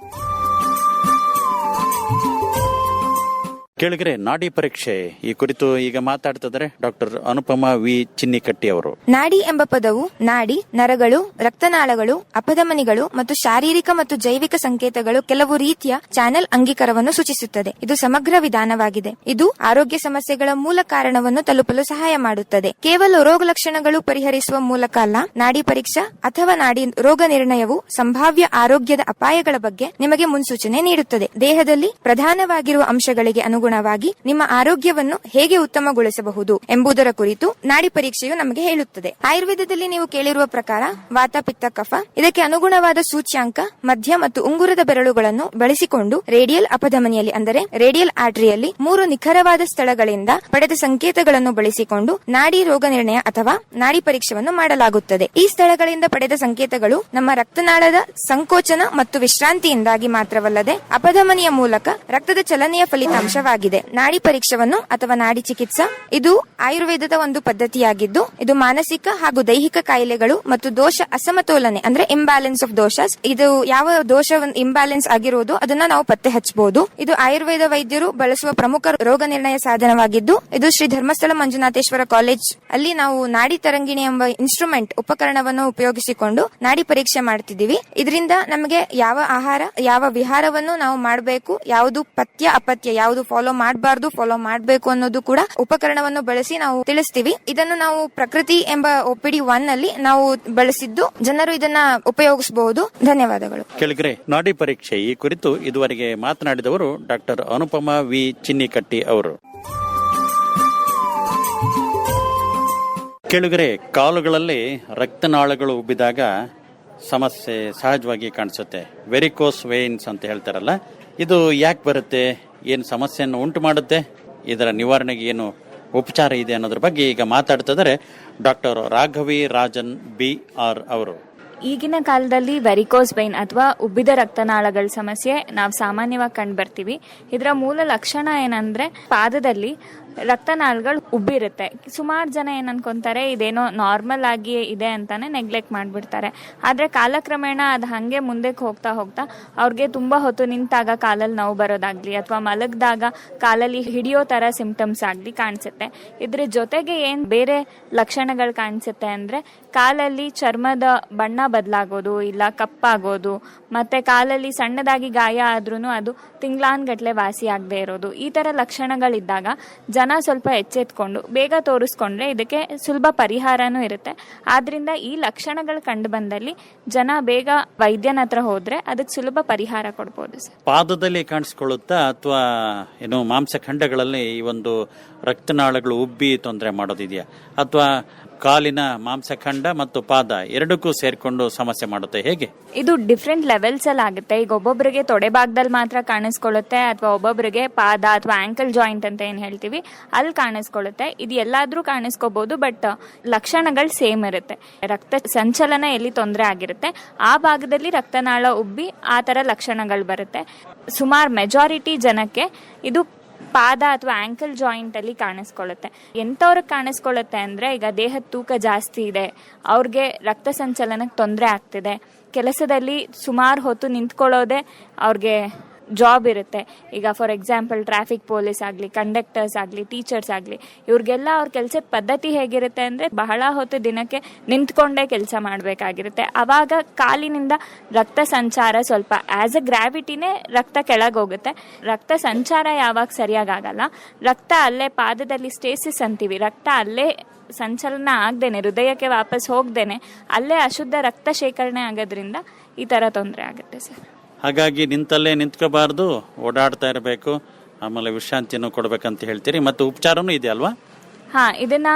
ಕೇಳಿದ್ರೆ ನಾಡಿ ಪರೀಕ್ಷೆ ಈ ಕುರಿತು ಈಗ ಮಾತಾಡ್ತಿದ್ದಾರೆ ಡಾಕ್ಟರ್ ಅನುಪಮ ವಿ. ಚಿನ್ನಿಕಟ್ಟಿ ಅವರು. ನಾಡಿ ಎಂಬ ಪದವು ನಾಡಿ, ನರಗಳು, ರಕ್ತನಾಳಗಳು, ಅಪಧಮನಿಗಳು ಮತ್ತು ಶಾರೀರಿಕ ಮತ್ತು ಜೈವಿಕ ಸಂಕೇತಗಳು ಕೆಲವು ರೀತಿಯ ಚಾನೆಲ್ ಅಂಗೀಕಾರವನ್ನು ಸೂಚಿಸುತ್ತದೆ. ಇದು ಸಮಗ್ರ ವಿಧಾನವಾಗಿದೆ. ಇದು ಆರೋಗ್ಯ ಸಮಸ್ಯೆಗಳ ಮೂಲ ಕಾರಣವನ್ನು ತಲುಪಲು ಸಹಾಯ ಮಾಡುತ್ತದೆ. ಕೇವಲ ರೋಗ ಲಕ್ಷಣಗಳು ಪರಿಹರಿಸುವ ಮೂಲಕ ಅಲ್ಲ, ನಾಡಿ ಪರೀಕ್ಷಾ ಅಥವಾ ನಾಡಿ ರೋಗ ನಿರ್ಣಯವು ಸಂಭಾವ್ಯ ಆರೋಗ್ಯದ ಅಪಾಯಗಳ ಬಗ್ಗೆ ನಿಮಗೆ ಮುನ್ಸೂಚನೆ ನೀಡುತ್ತದೆ. ದೇಹದಲ್ಲಿ ಪ್ರಧಾನವಾಗಿರುವ ಅಂಶಗಳಿಗೆ ಅನುಗುಣವಾಗಿ ನಿಮ್ಮ ಆರೋಗ್ಯವನ್ನು ಹೇಗೆ ಉತ್ತಮಗೊಳಿಸಬಹುದು ಎಂಬುದರ ಕುರಿತು ನಾಡಿ ಪರೀಕ್ಷೆಯು ನಮಗೆ ಹೇಳುತ್ತದೆ. ಆಯುರ್ವೇದದಲ್ಲಿ ನೀವು ಕೇಳಿರುವ ಪ್ರಕಾರ ವಾತ, ಪಿತ್ತ, ಕಫ ಇದಕ್ಕೆ ಅನುಗುಣವಾದ ಸೂಚ್ಯಾಂಕ, ಮಧ್ಯ ಮತ್ತು ಉಂಗುರದ ಬೆರಳುಗಳನ್ನು ಬಳಸಿಕೊಂಡು ರೇಡಿಯಲ್ ಅಪಧಮನಿಯಲ್ಲಿ ಅಂದರೆ ರೇಡಿಯಲ್ ಆರ್ಟ್ರಿಯಲ್ಲಿ ಮೂರು ನಿಖರವಾದ ಸ್ಥಳಗಳಿಂದ ಪಡೆದ ಸಂಕೇತಗಳನ್ನು ಬಳಸಿಕೊಂಡು ನಾಡಿ ರೋಗ ನಿರ್ಣಯ ಅಥವಾ ನಾಡಿ ಪರೀಕ್ಷೆಯನ್ನು ಮಾಡಲಾಗುತ್ತದೆ. ಈ ಸ್ಥಳಗಳಿಂದ ಪಡೆದ ಸಂಕೇತಗಳು ನಮ್ಮ ರಕ್ತನಾಳದ ಸಂಕೋಚನ ಮತ್ತು ವಿಶ್ರಾಂತಿಯಿಂದಾಗಿ ಮಾತ್ರವಲ್ಲದೆ ಅಪಧಮನಿಯ ಮೂಲಕ ರಕ್ತದ ಚಲನೆಯ ಫಲಿತಾಂಶವಾಗಿದೆ ನಾಡಿ ಪರೀಕ್ಷವನ್ನು ಅಥವಾ ನಾಡಿ ಚಿಕಿತ್ಸಾ, ಇದು ಆಯುರ್ವೇದದ ಒಂದು ಪದ್ಧತಿಯಾಗಿದ್ದು, ಇದು ಮಾನಸಿಕ ಹಾಗೂ ದೈಹಿಕ ಕಾಯಿಲೆಗಳು ಮತ್ತು ದೋಷ ಅಸಮತೋಲನೆ, ಅಂದ್ರೆ ಇಂಬ್ಯಾಲೆನ್ಸ್ ಆಫ್ ದೋಷಸ್ ಇದು ಯಾವ ದೋಷ ಇಂಬ್ಯಾಲೆನ್ಸ್ ಆಗಿರುವುದು ಅದನ್ನ ನಾವು ಪತ್ತೆ ಹಚ್ಚಬಹುದು ಇದು ಆಯುರ್ವೇದ ವೈದ್ಯರು ಬಳಸುವ ಪ್ರಮುಖ ರೋಗ ನಿರ್ಣಯ ಸಾಧನವಾಗಿದ್ದು, ಇದು ಶ್ರೀ ಧರ್ಮಸ್ಥಳ ಮಂಜುನಾಥೇಶ್ವರ ಕಾಲೇಜ್ ಅಲ್ಲಿ ನಾವು ನಾಡಿ ತರಂಗಿಣಿ ಎಂಬ ಇನ್ಸ್ಟ್ರೂಮೆಂಟ್ ಉಪಕರಣವನ್ನು ಉಪಯೋಗಿಸಿಕೊಂಡು ನಾಡಿ ಪರೀಕ್ಷೆ ಮಾಡ್ತಿದ್ದೀವಿ. ಇದರಿಂದ ನಮಗೆ ಯಾವ ಆಹಾರ, ಯಾವ ವಿಹಾರವನ್ನು ನಾವು ಮಾಡಬೇಕು, ಯಾವುದು ಪಥ್ಯ, ಅಪಥ್ಯ, ಯಾವುದು ಫಾಲೋ ಮಾಡಬಾರ್ದು ಫಾಲೋ ಮಾಡಬೇಕು ಅನ್ನೋದು ಕೂಡ ಉಪಕರಣವನ್ನು ಬಳಸಿ ನಾವು ತಿಳಿಸ್ತೀವಿ. ಇದನ್ನು ನಾವು ಪ್ರಕೃತಿ ಎಂಬ ಒಪಿಡಿ ಒನ್ ಅಲ್ಲಿ ನಾವು ಬಳಸಿದ್ದು, ಜನರು ಇದನ್ನ ಉಪಯೋಗಿಸಬಹುದು. ಧನ್ಯವಾದಗಳು. ಕೆಳಗ್ರೆ, ನಾಡಿ ಪರೀಕ್ಷೆ ಈ ಕುರಿತು ಇದುವರೆಗೆ ಮಾತನಾಡಿದವರು ಡಾಕ್ಟರ್ ಅನುಪಮ ವಿ. ಚಿನ್ನಿಕಟ್ಟಿ ಅವರು. ಕೆಳಗರೆ, ಕಾಲುಗಳಲ್ಲಿ ರಕ್ತನಾಳಗಳು ಉಬ್ಬಿದಾಗ ಸಮಸ್ಯೆ ಸಹಜವಾಗಿ ಕಾಣಿಸುತ್ತೆ. ವೆರಿಕೋಸ್ ವೇನ್ಸ್ ಅಂತ ಹೇಳ್ತಾರಲ್ಲ, ಇದು ಯಾಕೆ ಬರುತ್ತೆ? ಏನು ಸಮಸ್ಯೆಯನ್ನು ಉಂಟು ಮಾಡುತ್ತೆ, ಇದರ ನಿವಾರಣೆಗೆ ಏನು ಉಪಚಾರ ಇದೆ ಅನ್ನೋದ್ರ ಬಗ್ಗೆ ಈಗ ಮಾತಾಡ್ತಿದ್ದಾರೆ doctor Raghavi Rajan B R ಅವರು. ಈಗಿನ ಕಾಲದಲ್ಲಿ ವೆರಿಕೋಸ್ ಬೈನ್ ಅಥವಾ ಉಬ್ಬಿದ ರಕ್ತನಾಳಗಳ ಸಮಸ್ಯೆ ನಾವು ಸಾಮಾನ್ಯವಾಗಿ ಕಂಡು ಬರ್ತೀವಿ. ಇದರ ಮೂಲ ಲಕ್ಷಣ ಏನಂದ್ರೆ ಪಾದದಲ್ಲಿ ರಕ್ತನಾಳಗಳು ಉಬ್ಬಿರುತ್ತೆ. ಸುಮಾರು ಜನ ಏನು ಅನ್ಕೊಂತಾರೆ ಇದೇನೋ ನಾರ್ಮಲ್ ಆಗಿ ಇದೆ ಅಂತಾನೆ ನೆಗ್ಲೆಕ್ಟ್ ಮಾಡ್ಬಿಡ್ತಾರೆ. ಆದ್ರೆ ಕಾಲಕ್ರಮೇಣ ಅದು ಹಂಗೆ ಮುಂದಕ್ಕೆ ಹೋಗ್ತಾ ಹೋಗ್ತಾ ಅವ್ರಿಗೆ ತುಂಬಾ ಹೊತ್ತು ನಿಂತಾಗ ಕಾಲಲ್ಲಿ ನೋವು ಬರೋದಾಗ್ಲಿ ಅಥವಾ ಮಲಗಿದಾಗ ಕಾಲಲ್ಲಿ ಹಿಡಿಯೋ ತರ ಸಿಂಪ್ಟಮ್ಸ್ ಆಗ್ಲಿ ಕಾಣಿಸುತ್ತೆ. ಇದ್ರ ಜೊತೆಗೆ ಏನ್ ಬೇರೆ ಲಕ್ಷಣಗಳು ಕಾಣಿಸುತ್ತೆ ಅಂದ್ರೆ ಕಾಲಲ್ಲಿ ಚರ್ಮದ ಬಣ್ಣ ಬದಲಾಗೋದು, ಇಲ್ಲ ಕಪ್ಪಾಗೋದು, ಮತ್ತೆ ಕಾಲಲ್ಲಿ ಸಣ್ಣದಾಗಿ ಗಾಯ ಆದ್ರೂ ಅದು ತಿಂಗ್ಳಾನ್ಗಟ್ಲೆ ವಾಸಿ ಆಗದೆ ಇರೋದು. ಈ ತರ ಲಕ್ಷಣಗಳಿದ್ದಾಗ ಜನ ಸ್ವಲ್ಪ ಎಚ್ಚೆತ್ಕೊಂಡು, ಬೇಗ ತೋರಿಸ್ಕೊಂಡ್ರೆ ಇದಕ್ಕೆ ಸುಲಭ ಪರಿಹಾರನೂ ಇರುತ್ತೆ. ಆದ್ರಿಂದ ಈ ಲಕ್ಷಣಗಳು ಕಂಡು ಬಂದಲ್ಲಿ ಜನ ಬೇಗ ವೈದ್ಯನ ಹತ್ರ ಹೋದ್ರೆ ಅದಕ್ಕೆ ಸುಲಭ ಪರಿಹಾರ ಕೊಡ್ಬೋದು ಪಾದದಲ್ಲಿ ಕಾಣಿಸ್ಕೊಳ್ಳುತ್ತಾ ಅಥವಾ ಏನು ಮಾಂಸಖಂಡಗಳಲ್ಲಿ ಈ ಒಂದು ರಕ್ತನಾಳಗಳು ಉಬ್ಬಿ ತೊಂದರೆ ಮಾಡೋದಿದೆಯಾ? ಅಥವಾ ಕಾಲಿನ ಮಾಂಸಖಂಡ ಮತ್ತು ಪಾದ ಎರಡಕ್ಕೂ ಸೇರ್ಕೊಂಡು ಸಮಸ್ಯೆ ಮಾಡುತ್ತೆ. ಹೇಗೆ? ಇದು ಡಿಫ್ರೆಂಟ್ ಲೆವೆಲ್ಸ್ ಅಲ್ಲಿ ಆಗುತ್ತೆ. ಈಗ ಒಬ್ಬೊಬ್ಬರಿಗೆ ತೊಡೆ ಭಾಗದಲ್ಲಿ ಮಾತ್ರ ಕಾಣಿಸ್ಕೊಳ್ಳುತ್ತೆ ಅಥವಾ ಒಬ್ಬೊಬ್ಬರಿಗೆ ಪಾದ ಅಥವಾ ಆಂಕಲ್ ಜಾಯಿಂಟ್ ಅಂತ ಏನ್ ಹೇಳ್ತೀವಿ, ಅಲ್ಲಿ ಕಾಣಿಸ್ಕೊಳ್ಳುತ್ತೆ. ಇದು ಎಲ್ಲಾದ್ರೂ ಕಾಣಿಸ್ಕೋಬಹುದು ಬಟ್ ಲಕ್ಷಣಗಳು ಸೇಮ್ ಇರುತ್ತೆ. ರಕ್ತ ಸಂಚಲನ ಎಲ್ಲಿ ತೊಂದರೆ ಆಗಿರುತ್ತೆ, ಆ ಭಾಗದಲ್ಲಿ ರಕ್ತನಾಳ ಉಬ್ಬಿ ಆ ತರ ಲಕ್ಷಣಗಳು ಬರುತ್ತೆ. ಸುಮಾರು ಮೆಜಾರಿಟಿ ಜನಕ್ಕೆ ಇದು ಪಾದ ಅಥವಾ ಆಂಕಲ್ ಜಾಯಿಂಟ್ ಅಲ್ಲಿ ಕಾಣಿಸ್ಕೊಳ್ಳುತ್ತೆ. ಎಂಥವ್ರಿಗೆ ಕಾಣಿಸ್ಕೊಳ್ಳುತ್ತೆ ಅಂದ್ರೆ ಈಗ ದೇಹದ ತೂಕ ಜಾಸ್ತಿ ಇದೆ, ಅವ್ರಿಗೆ ರಕ್ತ ಸಂಚಲನಕ್ಕೆ ತೊಂದರೆ ಆಗ್ತಿದೆ. ಕೆಲಸದಲ್ಲಿ ಸುಮಾರು ಹೊತ್ತು ನಿಂತ್ಕೊಳ್ಳೋದೆ ಅವ್ರಿಗೆ ಜಾಬ್ ಇರುತ್ತೆ. ಈಗ ಫಾರ್ ಎಕ್ಸಾಂಪಲ್ ಟ್ರಾಫಿಕ್ ಪೊಲೀಸ್ ಆಗಲಿ ಕಂಡಕ್ಟರ್ಸ್ ಆಗಲಿ ಟೀಚರ್ಸ್ ಆಗಲಿ, ಇವ್ರಿಗೆಲ್ಲ ಅವ್ರ ಕೆಲಸದ ಪದ್ಧತಿ ಹೇಗಿರುತ್ತೆ ಅಂದರೆ ಬಹಳ ಹೊತ್ತು ದಿನಕ್ಕೆ ನಿಂತ್ಕೊಂಡೇ ಕೆಲಸ ಮಾಡಬೇಕಾಗಿರುತ್ತೆ. ಆವಾಗ ಕಾಲಿನಿಂದ ರಕ್ತ ಸಂಚಾರ ಸ್ವಲ್ಪ ಆ್ಯಸ್ ಅ ಗ್ರಾವಿಟಿನೇ ರಕ್ತ ಕೆಳಗೆ ಹೋಗುತ್ತೆ ರಕ್ತ ಸಂಚಾರ ಯಾವಾಗ ಸರಿಯಾಗಲ್ಲ ರಕ್ತ ಅಲ್ಲೇ ಪಾದದಲ್ಲಿ ಸ್ಟೇಸಿಸ್ ಅಂತೀವಿ. ರಕ್ತ ಅಲ್ಲೇ ಸಂಚಲನ ಆಗ್ದೇನೆ, ಹೃದಯಕ್ಕೆ ವಾಪಸ್ ಹೋಗ್ದೇನೆ, ಅಲ್ಲೇ ಅಶುದ್ಧ ರಕ್ತ ಶೇಖರಣೆ ಆಗೋದ್ರಿಂದ ಈ ಥರ ತೊಂದರೆ ಆಗುತ್ತೆ ಸರ್. ಹಾಗಾಗಿ ನಿಂತಲ್ಲೇ ನಿಂತ್ಕೋಬಾರ್ದು, ಓಡಾಡ್ತಾ ಇರಬೇಕು. ಆಮೇಲೆ ವಿಶ್ರಾಂತಿಯನ್ನು ಕೊಡಬೇಕಂತ ಹೇಳ್ತೀರಿ. ಮತ್ತು ಉಪಚಾರನೂ ಇದೆ ಅಲ್ವಾ? ಹಾ, ಇದನ್ನ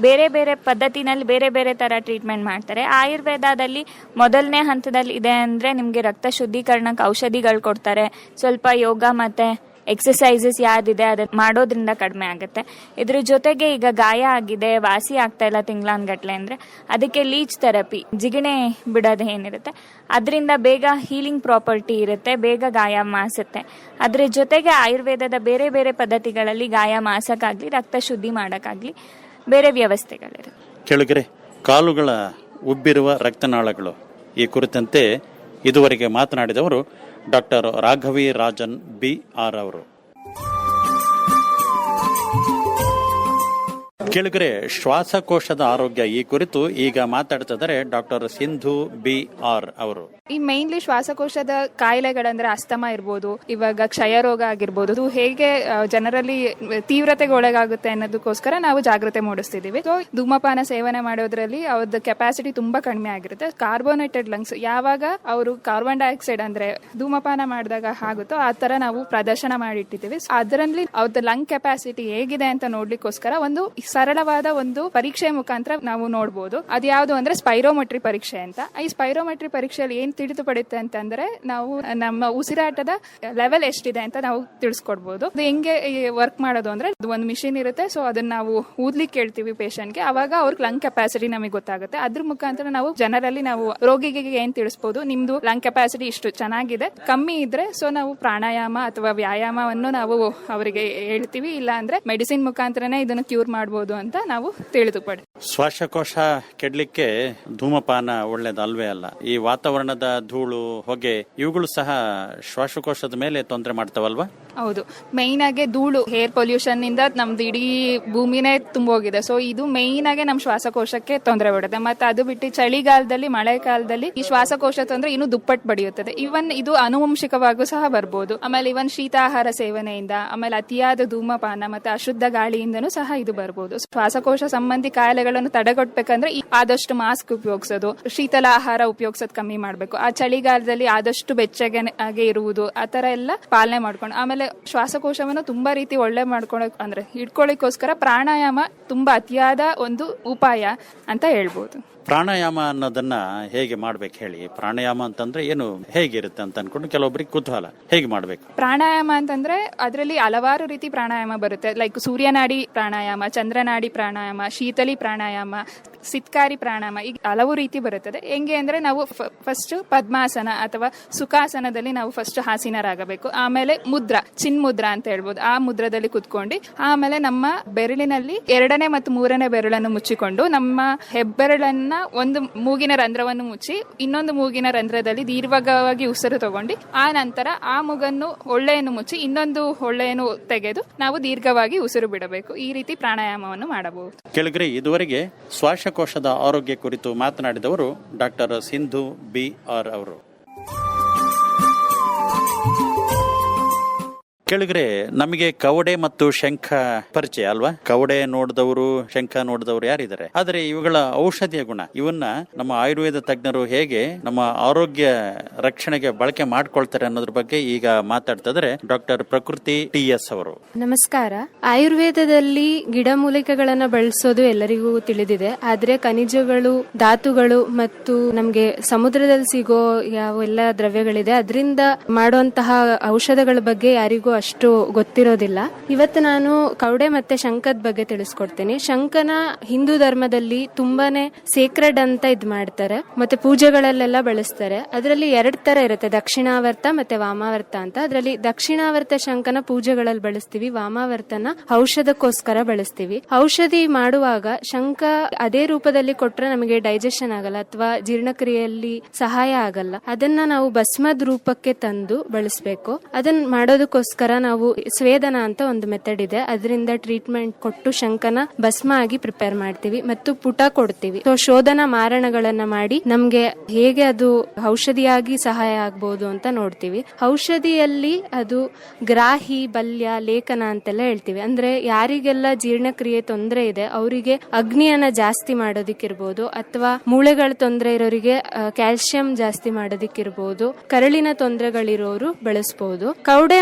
ಬೇರೆ ಬೇರೆ ಪದ್ಧತಿನಲ್ಲಿ ಬೇರೆ ಬೇರೆ ತರ ಟ್ರೀಟ್ಮೆಂಟ್ ಮಾಡ್ತಾರೆ. ಆಯುರ್ವೇದದಲ್ಲಿ ಮೊದಲನೇ ಹಂತದಲ್ಲಿ ಇದೆ ಅಂದ್ರೆ ನಿಮ್ಗೆ ರಕ್ತ ಶುದ್ಧೀಕರಣಕ್ಕೆ ಔಷಧಿಗಳು ಕೊಡ್ತಾರೆ. ಸ್ವಲ್ಪ ಯೋಗ ಮತ್ತೆ ಎಕ್ಸಸೈಸಸ್ ಯಾವ್ದಿದೆ ಅದನ್ನ ಮಾಡೋದ್ರಿಂದ ಕಡಿಮೆ ಆಗುತ್ತೆ. ಇದ್ರ ಜೊತೆಗೆ ಈಗ ಗಾಯ ಆಗಿದೆ, ವಾಸಿ ಆಗ್ತಾ ಇಲ್ಲ ತಿಂಗ್ಳಾನ್ಗಟ್ಲೆ ಅಂದ್ರೆ ಅದಕ್ಕೆ ಲೀಚ್ ಥೆರಪಿ ಜಿಗಣೆ ಬಿಡೋದು ಏನಿರುತ್ತೆ. ಅದರಿಂದ ಬೇಗ ಹೀಲಿಂಗ್ ಪ್ರಾಪರ್ಟಿ ಇರುತ್ತೆ, ಬೇಗ ಗಾಯ ಮಾಸುತ್ತೆ. ಅದ್ರ ಜೊತೆಗೆ ಆಯುರ್ವೇದದ ಬೇರೆ ಬೇರೆ ಪದ್ಧತಿಗಳಲ್ಲಿ ಗಾಯ ಮಾಸಕ್ಕಾಗ್ಲಿ, ರಕ್ತ ಶುದ್ಧಿ ಮಾಡೋಕ್ಕಾಗ್ಲಿ ಬೇರೆ ವ್ಯವಸ್ಥೆಗಳಿರುತ್ತೆ. ಕೆಳಗರೆ, ಕಾಲುಗಳ ಉಬ್ಬಿರುವ ರಕ್ತನಾಳಗಳು ಈ ಕುರಿತಂತೆ ಇದುವರೆಗೆ ಮಾತನಾಡಿದವರು doctor Raghavi Rajan B R ಅವರು. ಕೆಳಗರೆ, ಶ್ವಾಸಕೋಶದ ಆರೋಗ್ಯ ಈ ಕುರಿತು ಈಗ ಮಾತಾಡ್ತಿದ್ದಾರೆ ಡಾಕ್ಟರ್ ಸಿಂಧು ಬಿ ಆರ್ ಅವರು. ಈ ಮೈನ್ಲಿ ಶ್ವಾಸಕೋಶದ ಕಾಯಿಲೆಗಳಂದ್ರೆ ಅಸ್ತಮ ಇರ್ಬೋದು, ಇವಾಗ ಕ್ಷಯ ರೋಗ ಆಗಿರ್ಬೋದು, ಅದು ಹೇಗೆ ಜನರಲ್ಲಿ ತೀವ್ರತೆಗೆ ಒಳಗಾಗುತ್ತೆ ಅನ್ನೋದಕ್ಕೋಸ್ಕರ ನಾವು ಜಾಗೃತಿ ಮೂಡಿಸ್ತಿದ್ದೀವಿ. ಸೊ ಧೂಮಪಾನ ಸೇವನೆ ಮಾಡೋದ್ರಲ್ಲಿ ಅವ್ರದ್ದು ಕೆಪಾಸಿಟಿ ತುಂಬಾ ಕಡಿಮೆ ಆಗಿರುತ್ತೆ. ಕಾರ್ಬೋನೇಟೆಡ್ ಲಂಗ್ಸ್ ಯಾವಾಗ ಅವರು ಕಾರ್ಬನ್ ಡೈಆಕ್ಸೈಡ್ ಅಂದ್ರೆ ಧೂಮಪಾನ ಮಾಡಿದಾಗ ಆಗುತ್ತೋ ಆ ತರ ನಾವು ಪ್ರದರ್ಶನ ಮಾಡಿಟ್ಟಿದ್ದೀವಿ. ಅದರಲ್ಲಿ ಅವ್ರದ್ದು ಲಂಗ್ ಕೆಪಾಸಿಟಿ ಹೇಗಿದೆ ಅಂತ ನೋಡ್ಲಿಕ್ಕೋಸ್ಕರ ಒಂದು ಸರಳವಾದ ಒಂದು ಪರೀಕ್ಷೆ ಮುಖಾಂತರ ನಾವು ನೋಡಬಹುದು ಅದ್ಯಾವುದು ಅಂದ್ರೆ ಸ್ಪೈರೋಮೆಟ್ರಿ ಪರೀಕ್ಷೆ ಅಂತ. ಈ ಸ್ಪೈರೋಮೆಟ್ರಿ ಪರೀಕ್ಷೆಯಲ್ಲಿ ಏನ್ ತಿಳಿದು ಪಡುತ್ತೆ ಅಂತಂದ್ರೆ ನಾವು ನಮ್ಮ ಉಸಿರಾಟದ ಲೆವೆಲ್ ಎಷ್ಟಿದೆ ಅಂತ ನಾವು ತಿಳಿಸ್ಕೊಡ್ಬೋದು. ಅದು ಹೆಂಗೆ ವರ್ಕ್ ಮಾಡೋದು ಅಂದ್ರೆ ಅದು ಒಂದು ಮಿಷಿನ್ ಇರುತ್ತೆ ಸೊ ಅದನ್ನ ನಾವು ಊದ್ಲಿಕ್ಕೆ ಕೇಳ್ತೀವಿ ಪೇಷಂಟ್ಗೆ ಅವಾಗ ಅವ್ರಿಗೆ ಲಂಗ್ ಕೆಪಾಸಿಟಿ ನಮಗೆ ಗೊತ್ತಾಗುತ್ತೆ. ಅದ್ರ ಮುಖಾಂತರ ನಾವು ಜನರಲ್ಲಿ ನಾವು ರೋಗಿಗೆ ಏನ್ ತಿಳಿಸ್ಬೋದು, ನಿಮ್ದು ಲಂಗ್ ಕೆಪಾಸಿಟಿ ಇಷ್ಟು ಚೆನ್ನಾಗಿದೆ. ಕಮ್ಮಿ ಇದ್ರೆ ಸೊ ನಾವು ಪ್ರಾಣಾಯಾಮ ಅಥವಾ ವ್ಯಾಯಾಮವನ್ನು ನಾವು ಅವರಿಗೆ ಹೇಳ್ತೀವಿ. ಇಲ್ಲ ಅಂದ್ರೆ ಮೆಡಿಸಿನ್ ಮುಖಾಂತರನೇ ಇದನ್ನು ಕ್ಯೂರ್ ಮಾಡಬಹುದು ಅಂತ ನಾವು ತಿಳಿದುಪಡಿ ಶ್ವಾಸಕೋಶ ಕೆಡ್ಲಿಕ್ಕೆ ಧೂಮಪಾನ ಒಳ್ಳೇದಲ್ವೇ ಅಲ್ಲ. ಈ ವಾತಾವರಣದ ಧೂಳು, ಹೊಗೆ, ಇವುಗಳು ಸಹ ಶ್ವಾಸಕೋಶದ ಮೇಲೆ ತೊಂದರೆ ಮಾಡ್ತಾವಲ್ವಾ? ಹೌದು. ಮೈನ್ ಆಗಿ ಧೂಳು ಏರ್ ಪೊಲ್ಯೂಷನ್ ಇಂದ ನಮ್ದು ಇಡೀ ಭೂಮಿನೇ ತುಂಬೋಗಿದೆ. ಸೊ ಇದು ಮೈನ್ ಆಗಿ ನಮ್ಮ ಶ್ವಾಸಕೋಶಕ್ಕೆ ತೊಂದರೆ ಬಿಡುತ್ತೆ ಮತ್ತೆ ಅದು ಬಿಟ್ಟು ಚಳಿಗಾಲದಲ್ಲಿ, ಮಳೆಗಾಲದಲ್ಲಿ ಈ ಶ್ವಾಸಕೋಶ ತೊಂದರೆ ಇನ್ನೂ ದುಪ್ಪಟ್ಟು ಬಡಿಯುತ್ತದೆ. ಇವನ್ ಇದು ಅನುವಂಶಿಕವಾಗೂ ಸಹ ಬರ್ಬೋದು. ಆಮೇಲೆ ಇವನ್ ಶೀತಾಹಾರ ಸೇವನೆಯಿಂದ, ಆಮೇಲೆ ಅತಿಯಾದ ಧೂಮಪಾನ ಮತ್ತೆ ಅಶುದ್ಧ ಗಾಳಿಯಿಂದನೂ ಸಹ ಇದು ಬರ್ಬೋದು. ಶ್ವಾಸಕೋಶ ಸಂಬಂಧಿ ಕಾಯಿಲೆಗಳನ್ನು ತಡೆಗಟ್ಟಬೇಕಂದ್ರೆ ಆದಷ್ಟು ಮಾಸ್ಕ್ ಉಪಯೋಗಿಸೋದು, ಶೀತಲ ಆಹಾರ ಉಪಯೋಗಿಸೋದು ಕಮ್ಮಿ ಮಾಡಬೇಕು. ಆ ಚಳಿಗಾಲದಲ್ಲಿ ಆದಷ್ಟು ಬೆಚ್ಚಗೆ ಆಗಿ ಇರುವುದು, ಆ ತರ ಎಲ್ಲ ಪಾಲನೆ ಮಾಡ್ಕೊಂಡು, ಆಮೇಲೆ ಶ್ವಾಸಕೋಶವನ್ನು ತುಂಬಾ ರೀತಿ ಒಳ್ಳೆ ಮಾಡ್ಕೊಳಕ್ ಅಂದ್ರೆ ಇಟ್ಕೊಳ್ಳಿಕ್ಕೋಸ್ಕರ ಪ್ರಾಣಾಯಾಮ ತುಂಬಾ ಅತಿಯಾದ ಒಂದು ಉಪಾಯ ಅಂತ ಹೇಳ್ಬೋದು. ಪ್ರಾಣಾಯಾಮ ಅನ್ನೋದನ್ನ ಹೇಗೆ ಮಾಡ್ಬೇಕು ಹೇಳಿ? ಪ್ರಾಣಾಯಾಮ ಅಂತಂದ್ರೆ ಏನು ಹೇಗಿರುತ್ತೆ ಅಂತ ಅನ್ಕೊಂಡು ಕೆಲವೊಬ್ಬರಿಗೆ ಕುತೂಹಲ. ಹೇಗೆ ಮಾಡ್ಬೇಕು? ಪ್ರಾಣಾಯಾಮ ಅಂತಂದ್ರೆ ಅದರಲ್ಲಿ ಹಲವಾರು ರೀತಿ ಪ್ರಾಣಾಯಾಮ ಬರುತ್ತೆ. ಲೈಕ್ ಸೂರ್ಯನಾಡಿ ಪ್ರಾಣಾಯಾಮ, ಚಂದ್ರನಾಡಿ ಪ್ರಾಣಾಯಾಮ, ಶೀತಲಿ ಪ್ರಾಣಾಯಾಮ ಸಿತ್ಕಾರಿ ಪ್ರಾಣಾಯಾಮ ಈಗ ಹಲವು ರೀತಿ ಬರುತ್ತದೆ. ಹೆಂಗೆ ಅಂದ್ರೆ ನಾವು ಫಸ್ಟ್ ಪದ್ಮಾಸನ ಅಥವಾ ಸುಖಾಸನದಲ್ಲಿ ನಾವು ಫಸ್ಟ್ ಹಾಸೀನರಾಗಬೇಕು. ಆಮೇಲೆ ಮುದ್ರ, ಚಿನ್ಮುದ್ರ ಅಂತ ಹೇಳ್ಬೋದು. ಆ ಮುದ್ರದಲ್ಲಿ ಕುತ್ಕೊಂಡು, ಆಮೇಲೆ ನಮ್ಮ ಬೆರಳಿನಲ್ಲಿ ಎರಡನೇ ಮತ್ತು ಮೂರನೇ ಬೆರಳನ್ನು ಮುಚ್ಚಿಕೊಂಡು, ನಮ್ಮ ಹೆಬ್ಬೆರಳನ್ನ ಒಂದು ಮೂಗಿನ ರಂಧ್ರವನ್ನು ಮುಚ್ಚಿ, ಇನ್ನೊಂದು ಮೂಗಿನ ರಂಧ್ರದಲ್ಲಿ ದೀರ್ಘವಾಗಿ ಉಸಿರು ತಗೊಂಡು, ಆ ನಂತರ ಆ ಮೂಗನ್ನು ಒಳ್ಳೆಯನ್ನು ಮುಚ್ಚಿ, ಇನ್ನೊಂದು ಒಳ್ಳೆಯನ್ನು ತೆಗೆದು ನಾವು ದೀರ್ಘವಾಗಿ ಉಸಿರು ಬಿಡಬೇಕು. ಈ ರೀತಿ ಪ್ರಾಣಾಯಾಮವನ್ನು ಮಾಡಬಹುದು. ಕೆಳಗರೆ, ಇದುವರೆಗೆ ಶ್ವಾಸಕೋಶದ ಆರೋಗ್ಯ ಕುರಿತು ಮಾತನಾಡಿದವರು ಡಾಕ್ಟರ್ ಸಿಂಧು ಬಿ ಆರ್ ಅವರು. ಕೆಳಗರೆ ನಮಗೆ ಕವಡೆ ಮತ್ತು ಶಂಖ ಪರಿಚಯ ಅಲ್ವಾ? ಕವಡೆ ನೋಡಿದವರು, ಶಂಖ ನೋಡಿದವರು ಯಾರಿದ್ದಾರೆ? ಆದರೆ ಇವುಗಳ ಔಷಧಿಯ ಗುಣ, ಇವನ್ನ ನಮ್ಮ ಆಯುರ್ವೇದ ತಜ್ಞರು ಹೇಗೆ ನಮ್ಮ ಆರೋಗ್ಯ ರಕ್ಷಣೆಗೆ ಬಳಕೆ ಮಾಡ್ಕೊಳ್ತಾರೆ ಅನ್ನೋದ್ರ ಬಗ್ಗೆ ಈಗ ಮಾತಾಡ್ತಿದ್ರೆ ಡಾಕ್ಟರ್ ಪ್ರಕೃತಿ ಟಿ ಎಸ್ ಅವರು. ನಮಸ್ಕಾರ. ಆಯುರ್ವೇದದಲ್ಲಿ ಗಿಡಮೂಲಿಕೆಗಳನ್ನ ಬಳಸೋದು ಎಲ್ಲರಿಗೂ ತಿಳಿದಿದೆ. ಆದ್ರೆ ಖನಿಜಗಳು, ಧಾತುಗಳು ಮತ್ತು ನಮ್ಗೆ ಸಮುದ್ರದಲ್ಲಿ ಸಿಗೋ ಯಾವೆಲ್ಲ ದ್ರವ್ಯಗಳಿದೆ, ಅದರಿಂದ ಮಾಡುವಂತಹ ಔಷಧಗಳ ಬಗ್ಗೆ ಯಾರಿಗೂ ಅಷ್ಟು ಗೊತ್ತಿರೋದಿಲ್ಲ. ಇವತ್ತು ನಾನು ಕೌಡೆ ಮತ್ತೆ ಶಂಖದ ಬಗ್ಗೆ ತಿಳಿಸ್ಕೊಡ್ತೀನಿ. ಶಂಖನ ಹಿಂದೂ ಧರ್ಮದಲ್ಲಿ ತುಂಬಾನೇ ಸೇಕ್ರೆಡ್ ಅಂತ ಇದ್ ಮಾಡ್ತಾರೆ. ಮತ್ತೆ ಪೂಜೆಗಳಲ್ಲೆಲ್ಲ ಬಳಸ್ತಾರೆ. ಅದರಲ್ಲಿ ಎರಡ್ ತರ ಇರುತ್ತೆ. ದಕ್ಷಿಣಾವರ್ತ ಮತ್ತೆ ವಾಮಾವರ್ತ ಅಂತ. ಅದರಲ್ಲಿ ದಕ್ಷಿಣಾವರ್ತ ಶಂಖನ ಪೂಜೆಗಳಲ್ಲಿ ಬಳಸ್ತೀವಿ. ವಾಮಾವರ್ತನ ಔಷಧಕ್ಕೋಸ್ಕರ ಬಳಸ್ತೀವಿ. ಔಷಧಿ ಮಾಡುವಾಗ ಶಂಖ ಅದೇ ರೂಪದಲ್ಲಿ ಕೊಟ್ರೆ ನಮಗೆ ಡೈಜೆಷನ್ ಆಗಲ್ಲ ಅಥವಾ ಜೀರ್ಣಕ್ರಿಯೆಯಲ್ಲಿ ಸಹಾಯ ಆಗಲ್ಲ. ಅದನ್ನ ನಾವು ಭಸ್ಮದ ರೂಪಕ್ಕೆ ತಂದು ಬಳಸಬೇಕು. ಅದನ್ನ ಮಾಡೋದಕ್ಕೋಸ್ಕರ ನಾವು ಸ್ವೇದನ ಅಂತ ಒಂದು ಮೆಥಡ್ ಇದೆ. ಅದರಿಂದ ಟ್ರೀಟ್ಮೆಂಟ್ ಕೊಟ್ಟು ಶಂಕನ ಭಸ್ಮ ಆಗಿ ಪ್ರಿಪೇರ್ ಮಾಡ್ತೀವಿ ಮತ್ತು ಪುಟ ಕೊಡ್ತೀವಿ. ಸೊ ಶೋಧನ ಮಾರಣಗಳನ್ನ ಮಾಡಿ ನಮ್ಗೆ ಹೇಗೆ ಅದು ಔಷಧಿಯಾಗಿ ಸಹಾಯ ಆಗ್ಬಹುದು ಅಂತ ನೋಡ್ತೀವಿ. ಔಷಧಿಯಲ್ಲಿ ಅದು ಗ್ರಾಹಿ, ಬಲ್ಯ, ಲೇಖನ ಅಂತೆಲ್ಲ ಹೇಳ್ತೀವಿ. ಅಂದ್ರೆ ಯಾರಿಗೆಲ್ಲ ಜೀರ್ಣಕ್ರಿಯೆ ತೊಂದರೆ ಇದೆ, ಅವರಿಗೆ ಅಗ್ನಿಯನ್ನ ಜಾಸ್ತಿ ಮಾಡೋದಿಕ್ಕಿರ್ಬೋದು ಅಥವಾ ಮೂಳೆಗಳ ತೊಂದರೆ ಇರೋರಿಗೆ ಕ್ಯಾಲ್ಸಿಯಂ ಜಾಸ್ತಿ ಮಾಡೋದಿಕ್ಕಿರ್ಬೋದು, ಕರಳಿನ ತೊಂದರೆಗಳಿರೋರು ಬಳಸಬಹುದು ಕೌಡೆ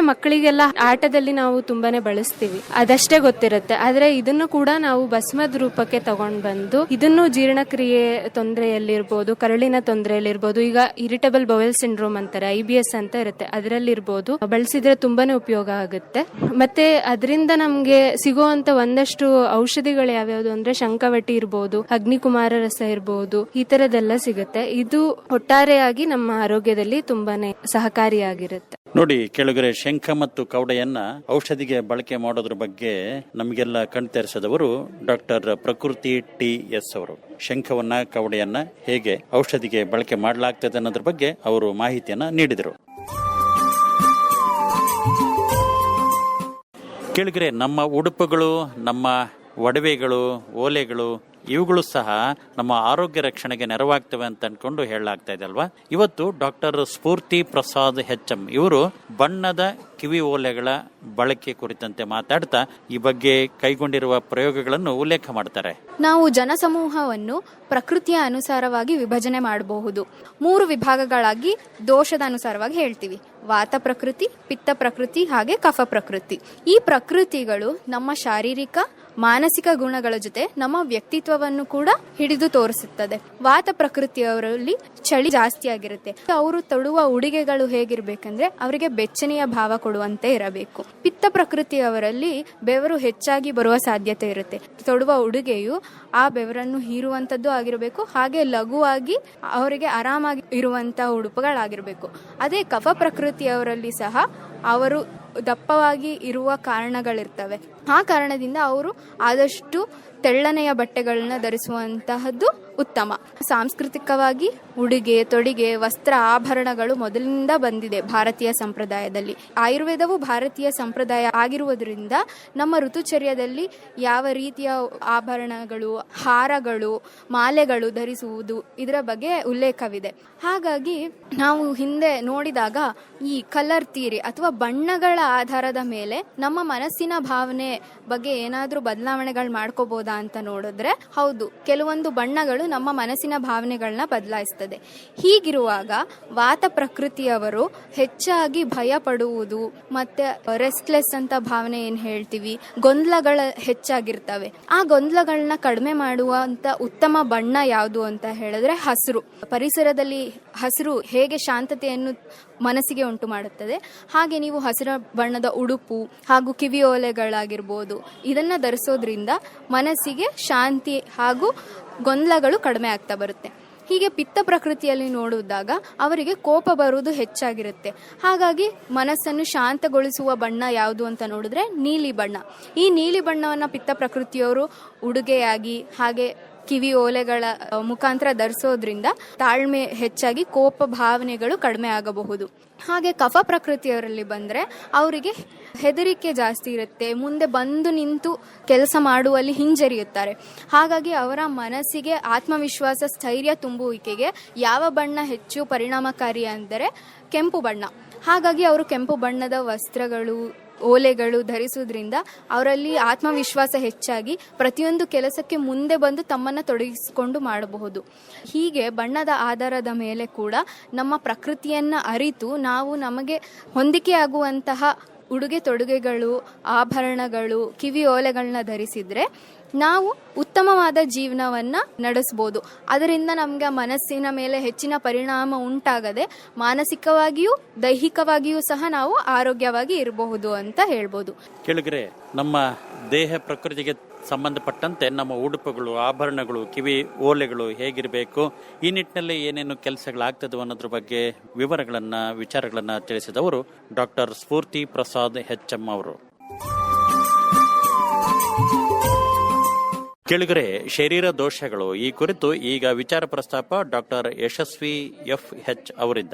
ಮಕ್ಕಳಿಗೆಲ್ಲ ಆಟದಲ್ಲಿ ನಾವು ತುಂಬಾನೇ ಬಳಸ್ತೀವಿ. ಅದಷ್ಟೇ ಗೊತ್ತಿರುತ್ತೆ. ಆದ್ರೆ ಇದನ್ನು ಕೂಡ ನಾವು ಭಸ್ಮದ ರೂಪಕ್ಕೆ ತಗೊಂಡ್ ಬಂದು ಇದನ್ನು ಜೀರ್ಣಕ್ರಿಯೆ ತೊಂದರೆಯಲ್ಲಿರ್ಬೋದು, ಕರಳಿನ ತೊಂದರೆಯಲ್ಲಿರ್ಬೋದು, ಈಗ ಇರಿಟಬಲ್ ಬವೆಲ್ ಸಿಂಡ್ರೋಮ್ ಅಂತಾರೆ ಐ ಅಂತ ಇರುತ್ತೆ. ಅದರಲ್ಲಿರ್ಬೋದು. ಬಳಸಿದ್ರೆ ತುಂಬಾನೇ ಉಪಯೋಗ ಆಗುತ್ತೆ. ಮತ್ತೆ ಅದರಿಂದ ನಮ್ಗೆ ಸಿಗುವಂತ ಒಂದಷ್ಟು ಔಷಧಿಗಳು ಯಾವ್ಯಾವ್ದು ಅಂದ್ರೆ ಶಂಕವಟಿ ಇರ್ಬೋದು, ಅಗ್ನಿಕುಮಾರ ರಸ ಇರ್ಬೋದು, ಈ ತರದೆಲ್ಲ ಸಿಗುತ್ತೆ. ಇದು ಒಟ್ಟಾರೆಯಾಗಿ ನಮ್ಮ ಆರೋಗ್ಯದಲ್ಲಿ ತುಂಬಾನೇ ಸಹಕಾರಿಯಾಗಿರುತ್ತೆ. ನೋಡಿ ಕೆಳಗರೆ, ಶಂಖ ಮತ್ತು ಕವಡೆಯನ್ನ ಔಷಧಿಗೆ ಬಳಕೆ ಮಾಡೋದ್ರ ಬಗ್ಗೆ ನಮಗೆಲ್ಲ ಕಣ್ತರಿಸಿದವರು ಡಾಕ್ಟರ್ ಪ್ರಕೃತಿ ಟಿ ಎಸ್ ಅವರು. ಶಂಖವನ್ನ, ಕವಡೆಯನ್ನ ಹೇಗೆ ಔಷಧಿಗೆ ಬಳಕೆ ಮಾಡಲಾಗ್ತದೆ ಅನ್ನೋದ್ರ ಬಗ್ಗೆ ಅವರು ಮಾಹಿತಿಯನ್ನ ನೀಡಿದರು. ಕೆಳಗರೆ, ನಮ್ಮ ಉಡುಪುಗಳು, ನಮ್ಮ ಒಡವೆಗಳು, ಓಲೆಗಳು ಇವುಗಳು ಸಹ ನಮ್ಮ ಆರೋಗ್ಯ ರಕ್ಷಣೆಗೆ ನೆರವಾಗ್ತವೆ ಅಂತ ಅನ್ಕೊಂಡು ಹೇಳಲಾಗ್ತಾ ಇದೆ ಅಲ್ವಾ? ಇವತ್ತು ಡಾಕ್ಟರ್ ಸ್ಫೂರ್ತಿ ಪ್ರಸಾದ್ ಹೆಚ್ಎಂ ಇವರು ಬಣ್ಣದ ಕಿವಿ ಓಲೆಗಳ ಬಳಕೆ ಕುರಿತಂತೆ ಮಾತಾಡ್ತಾ ಈ ಬಗ್ಗೆ ಕೈಗೊಂಡಿರುವ ಪ್ರಯೋಗಗಳನ್ನು ಉಲ್ಲೇಖ ಮಾಡ್ತಾರೆ. ನಾವು ಜನಸಮೂಹವನ್ನು ಪ್ರಕೃತಿಯ ಅನುಸಾರವಾಗಿ ವಿಭಜನೆ ಮಾಡಬಹುದು. ಮೂರು ವಿಭಾಗಗಳಾಗಿ ದೋಷದ ಅನುಸಾರವಾಗಿ ಹೇಳ್ತೀವಿ. ವಾತ ಪ್ರಕೃತಿ, ಪಿತ್ತ ಪ್ರಕೃತಿ ಹಾಗೆ ಕಫ ಪ್ರಕೃತಿ. ಈ ಪ್ರಕೃತಿಗಳು ನಮ್ಮ ಶಾರೀರಿಕ, ಮಾನಸಿಕ ಗುಣಗಳ ಜೊತೆ ನಮ್ಮ ವ್ಯಕ್ತಿತ್ವವನ್ನು ಕೂಡ ಹಿಡಿದು ತೋರಿಸುತ್ತದೆ. ವಾತ ಪ್ರಕೃತಿಯವರಲ್ಲಿ ಚಳಿ ಜಾಸ್ತಿ ಆಗಿರುತ್ತೆ. ಅವರು ತೊಡುವ ಉಡುಗೆಗಳು ಹೇಗಿರ್ಬೇಕಂದ್ರೆ ಅವರಿಗೆ ಬೆಚ್ಚನೆಯ ಭಾವ ಕೊಡುವಂತೆ ಇರಬೇಕು. ಪಿತ್ತ ಪ್ರಕೃತಿಯವರಲ್ಲಿ ಬೆವರು ಹೆಚ್ಚಾಗಿ ಬರುವ ಸಾಧ್ಯತೆ ಇರುತ್ತೆ. ತೊಡುವ ಉಡುಗೆಯು ಆ ಬೆವರನ್ನು ಹೀರುವಂತದ್ದು ಆಗಿರಬೇಕು. ಹಾಗೆ ಲಘುವಾಗಿ ಅವರಿಗೆ ಆರಾಮಾಗಿ ಇರುವಂತಹ ಉಡುಪುಗಳಾಗಿರಬೇಕು. ಅದೇ ಕಫ ಪ್ರಕೃತಿಯವರಲ್ಲಿ ಸಹ ಅವರು ದಪ್ಪವಾಗಿ ಇರುವ ಕಾರಣಗಳಿರ್ತವೆ. ಆ ಕಾರಣದಿಂದ ಅವರು ಆದಷ್ಟು ತೆಳ್ಳನೆಯ ಬಟ್ಟೆಗಳನ್ನ ಧರಿಸುವಂತಹದ್ದು ಉತ್ತಮ. ಸಾಂಸ್ಕೃತಿಕವಾಗಿ ಉಡುಗೆ, ತೊಡಿಗೆ, ವಸ್ತ್ರ ಆಭರಣಗಳು ಮೊದಲಿನಿಂದ ಬಂದಿದೆ ಭಾರತೀಯ ಸಂಪ್ರದಾಯದಲ್ಲಿ. ಆಯುರ್ವೇದವು ಭಾರತೀಯ ಸಂಪ್ರದಾಯ ಆಗಿರುವುದರಿಂದ ನಮ್ಮ ಋತುಚರ್ಯದಲ್ಲಿ ಯಾವ ರೀತಿಯ ಆಭರಣಗಳು, ಹಾರಗಳು, ಮಾಲೆಗಳು ಧರಿಸುವುದು ಇದರ ಬಗ್ಗೆ ಉಲ್ಲೇಖವಿದೆ. ಹಾಗಾಗಿ ನಾವು ಹಿಂದೆ ನೋಡಿದಾಗ ಈ ಕಲರ್ ತೀರಿ ಅಥವಾ ಬಣ್ಣಗಳ ಆಧಾರದ ಮೇಲೆ ನಮ್ಮ ಮನಸ್ಸಿನ ಭಾವನೆ ಬಗ್ಗೆ ಏನಾದರೂ ಬದಲಾವಣೆಗಳು ಮಾಡ್ಕೋಬೋದಾ ಅಂತ ನೋಡಿದ್ರೆ ಹೌದು. ಕೆಲವೊಂದು ಬಣ್ಣಗಳು ನಮ್ಮ ಮನಸ್ಸಿನ ಭಾವನೆಗಳನ್ನ ಬದಲಾಯಿಸ್ತದೆ. ಹೀಗಿರುವಾಗ ವಾತ ಪ್ರಕೃತಿಯವರು ಹೆಚ್ಚಾಗಿ ಭಯ ಪಡುವುದು ಮತ್ತೆ ರೆಸ್ಟ್ಲೆಸ್ ಅಂತ ಭಾವನೆ ಏನ್ ಹೇಳ್ತೀವಿ? ಗೊಂದಲಗಳ ಹೆಚ್ಚಾಗಿರ್ತವೆ. ಆ ಗೊಂದಲಗಳನ್ನ ಕಡಿಮೆ ಮಾಡುವಂತ ಉತ್ತಮ ಬಣ್ಣ ಯಾವುದು ಅಂತ ಹೇಳಿದ್ರೆ ಹಸಿರು. ಪರಿಸರದಲ್ಲಿ ಹಸಿರು ಹೇಗೆ ಶಾಂತತೆಯನ್ನು ಮನಸ್ಸಿಗೆ ಉಂಟು ಮಾಡುತ್ತದೆ. ಹಾಗೆ ನೀವು ಹಸಿರ ಬಣ್ಣದ ಉಡುಪು ಹಾಗೂ ಕಿವಿಯೋಲೆಗಳಾಗಿರ್ಬೋದು. ಇದನ್ನ ಧರಿಸೋದ್ರಿಂದ ಮನಸ್ಸಿಗೆ ಶಾಂತಿ ಹಾಗೂ ಗೊಂದಲಗಳು ಕಡಿಮೆ ಆಗ್ತಾ ಬರುತ್ತೆ. ಹೀಗೆ ಪಿತ್ತ ಪ್ರಕೃತಿಯಲ್ಲಿ ನೋಡಿದಾಗ ಅವರಿಗೆ ಕೋಪ ಬರುವುದು ಹೆಚ್ಚಾಗಿರುತ್ತೆ. ಹಾಗಾಗಿ ಮನಸ್ಸನ್ನು ಶಾಂತಗೊಳಿಸುವ ಬಣ್ಣ ಯಾವುದು ಅಂತ ನೋಡಿದ್ರೆ ನೀಲಿ ಬಣ್ಣ. ಈ ನೀಲಿ ಬಣ್ಣವನ್ನು ಪಿತ್ತ ಪ್ರಕೃತಿಯವರು ಉಡುಗೆಯಾಗಿ ಹಾಗೆ ಕಿವಿ ಓಲೆಗಳ ಮುಖಾಂತರ ಧರಿಸೋದ್ರಿಂದ ತಾಳ್ಮೆ ಹೆಚ್ಚಾಗಿ ಕೋಪ ಭಾವನೆಗಳು ಕಡಿಮೆ ಆಗಬಹುದು. ಹಾಗೆ ಕಫ ಪ್ರಕೃತಿಯವರಲ್ಲಿ ಬಂದರೆ ಅವರಿಗೆ ಹೆದರಿಕೆ ಜಾಸ್ತಿ ಇರುತ್ತೆ. ಮುಂದೆ ಬಂದು ನಿಂತು ಕೆಲಸ ಮಾಡುವಲ್ಲಿ ಹಿಂಜರಿಯುತ್ತಾರೆ. ಹಾಗಾಗಿ ಅವರ ಮನಸ್ಸಿಗೆ ಆತ್ಮವಿಶ್ವಾಸ, ಸ್ಥೈರ್ಯ ತುಂಬುವಿಕೆಗೆ ಯಾವ ಬಣ್ಣ ಹೆಚ್ಚು ಪರಿಣಾಮಕಾರಿ ಅಂದರೆ ಕೆಂಪು ಬಣ್ಣ. ಹಾಗಾಗಿ ಅವರು ಕೆಂಪು ಬಣ್ಣದ ವಸ್ತ್ರಗಳು ಓಲೆಗಳು ಧರಿಸುವುದರಿಂದ ಅವರಲ್ಲಿ ಆತ್ಮವಿಶ್ವಾಸ ಹೆಚ್ಚಾಗಿ ಪ್ರತಿಯೊಂದು ಕೆಲಸಕ್ಕೆ ಮುಂದೆ ಬಂದು ತಮ್ಮನ್ನು ತೊಡಗಿಸಿಕೊಂಡು ಮಾಡಬಹುದು. ಹೀಗೆ ಬಣ್ಣದ ಆಧಾರದ ಮೇಲೆ ಕೂಡ ನಮ್ಮ ಪ್ರಕೃತಿಯನ್ನು ಅರಿತು ನಾವು ನಮಗೆ ಹೊಂದಿಕೆಯಾಗುವಂತಹ ಉಡುಗೆ ತೊಡುಗೆಗಳು, ಆಭರಣಗಳು, ಕಿವಿ ಓಲೆಗಳನ್ನ ಧರಿಸಿದ್ರೆ ನಾವು ಉತ್ತಮವಾದ ಜೀವನವನ್ನ ನಡೆಸ್ಬೋದು. ಅದರಿಂದ ನಮ್ಗೆ ಮನಸ್ಸಿನ ಮೇಲೆ ಹೆಚ್ಚಿನ ಪರಿಣಾಮ ಉಂಟಾಗದೆ ಮಾನಸಿಕವಾಗಿಯೂ ದೈಹಿಕವಾಗಿಯೂ ಸಹ ನಾವು ಆರೋಗ್ಯವಾಗಿ ಇರಬಹುದು ಅಂತ ಹೇಳ್ಬೋದು. ಕೆಳಗ್ರೆ ನಮ್ಮ ದೇಹ ಪ್ರಕೃತಿಗೆ ಸಂಬಂಧಪಟ್ಟಂತೆ ನಮ್ಮ ಉಡುಪುಗಳು, ಆಭರಣಗಳು, ಕಿವಿ ಓಲೆಗಳು ಹೇಗಿರಬೇಕು, ಈ ನಿಟ್ಟಿನಲ್ಲಿ ಏನೇನು ಕೆಲಸಗಳಾಗ್ತದೆ ಅನ್ನೋದ್ರ ಬಗ್ಗೆ ವಿವರಗಳನ್ನ, ವಿಚಾರಗಳನ್ನ ತಿಳಿಸಿದವರು doctor Spoorthi Prasad H M ಅವರು. ಕೆಳಗರೆ, ಶರೀರ ದೋಷಗಳು, ಈ ಕುರಿತು ಈಗ ವಿಚಾರ ಪ್ರಸ್ತಾಪ ಡಾಕ್ಟರ್ ಯಶಸ್ವಿ ಎಫ್ ಎಚ್ ಅವರಿಂದ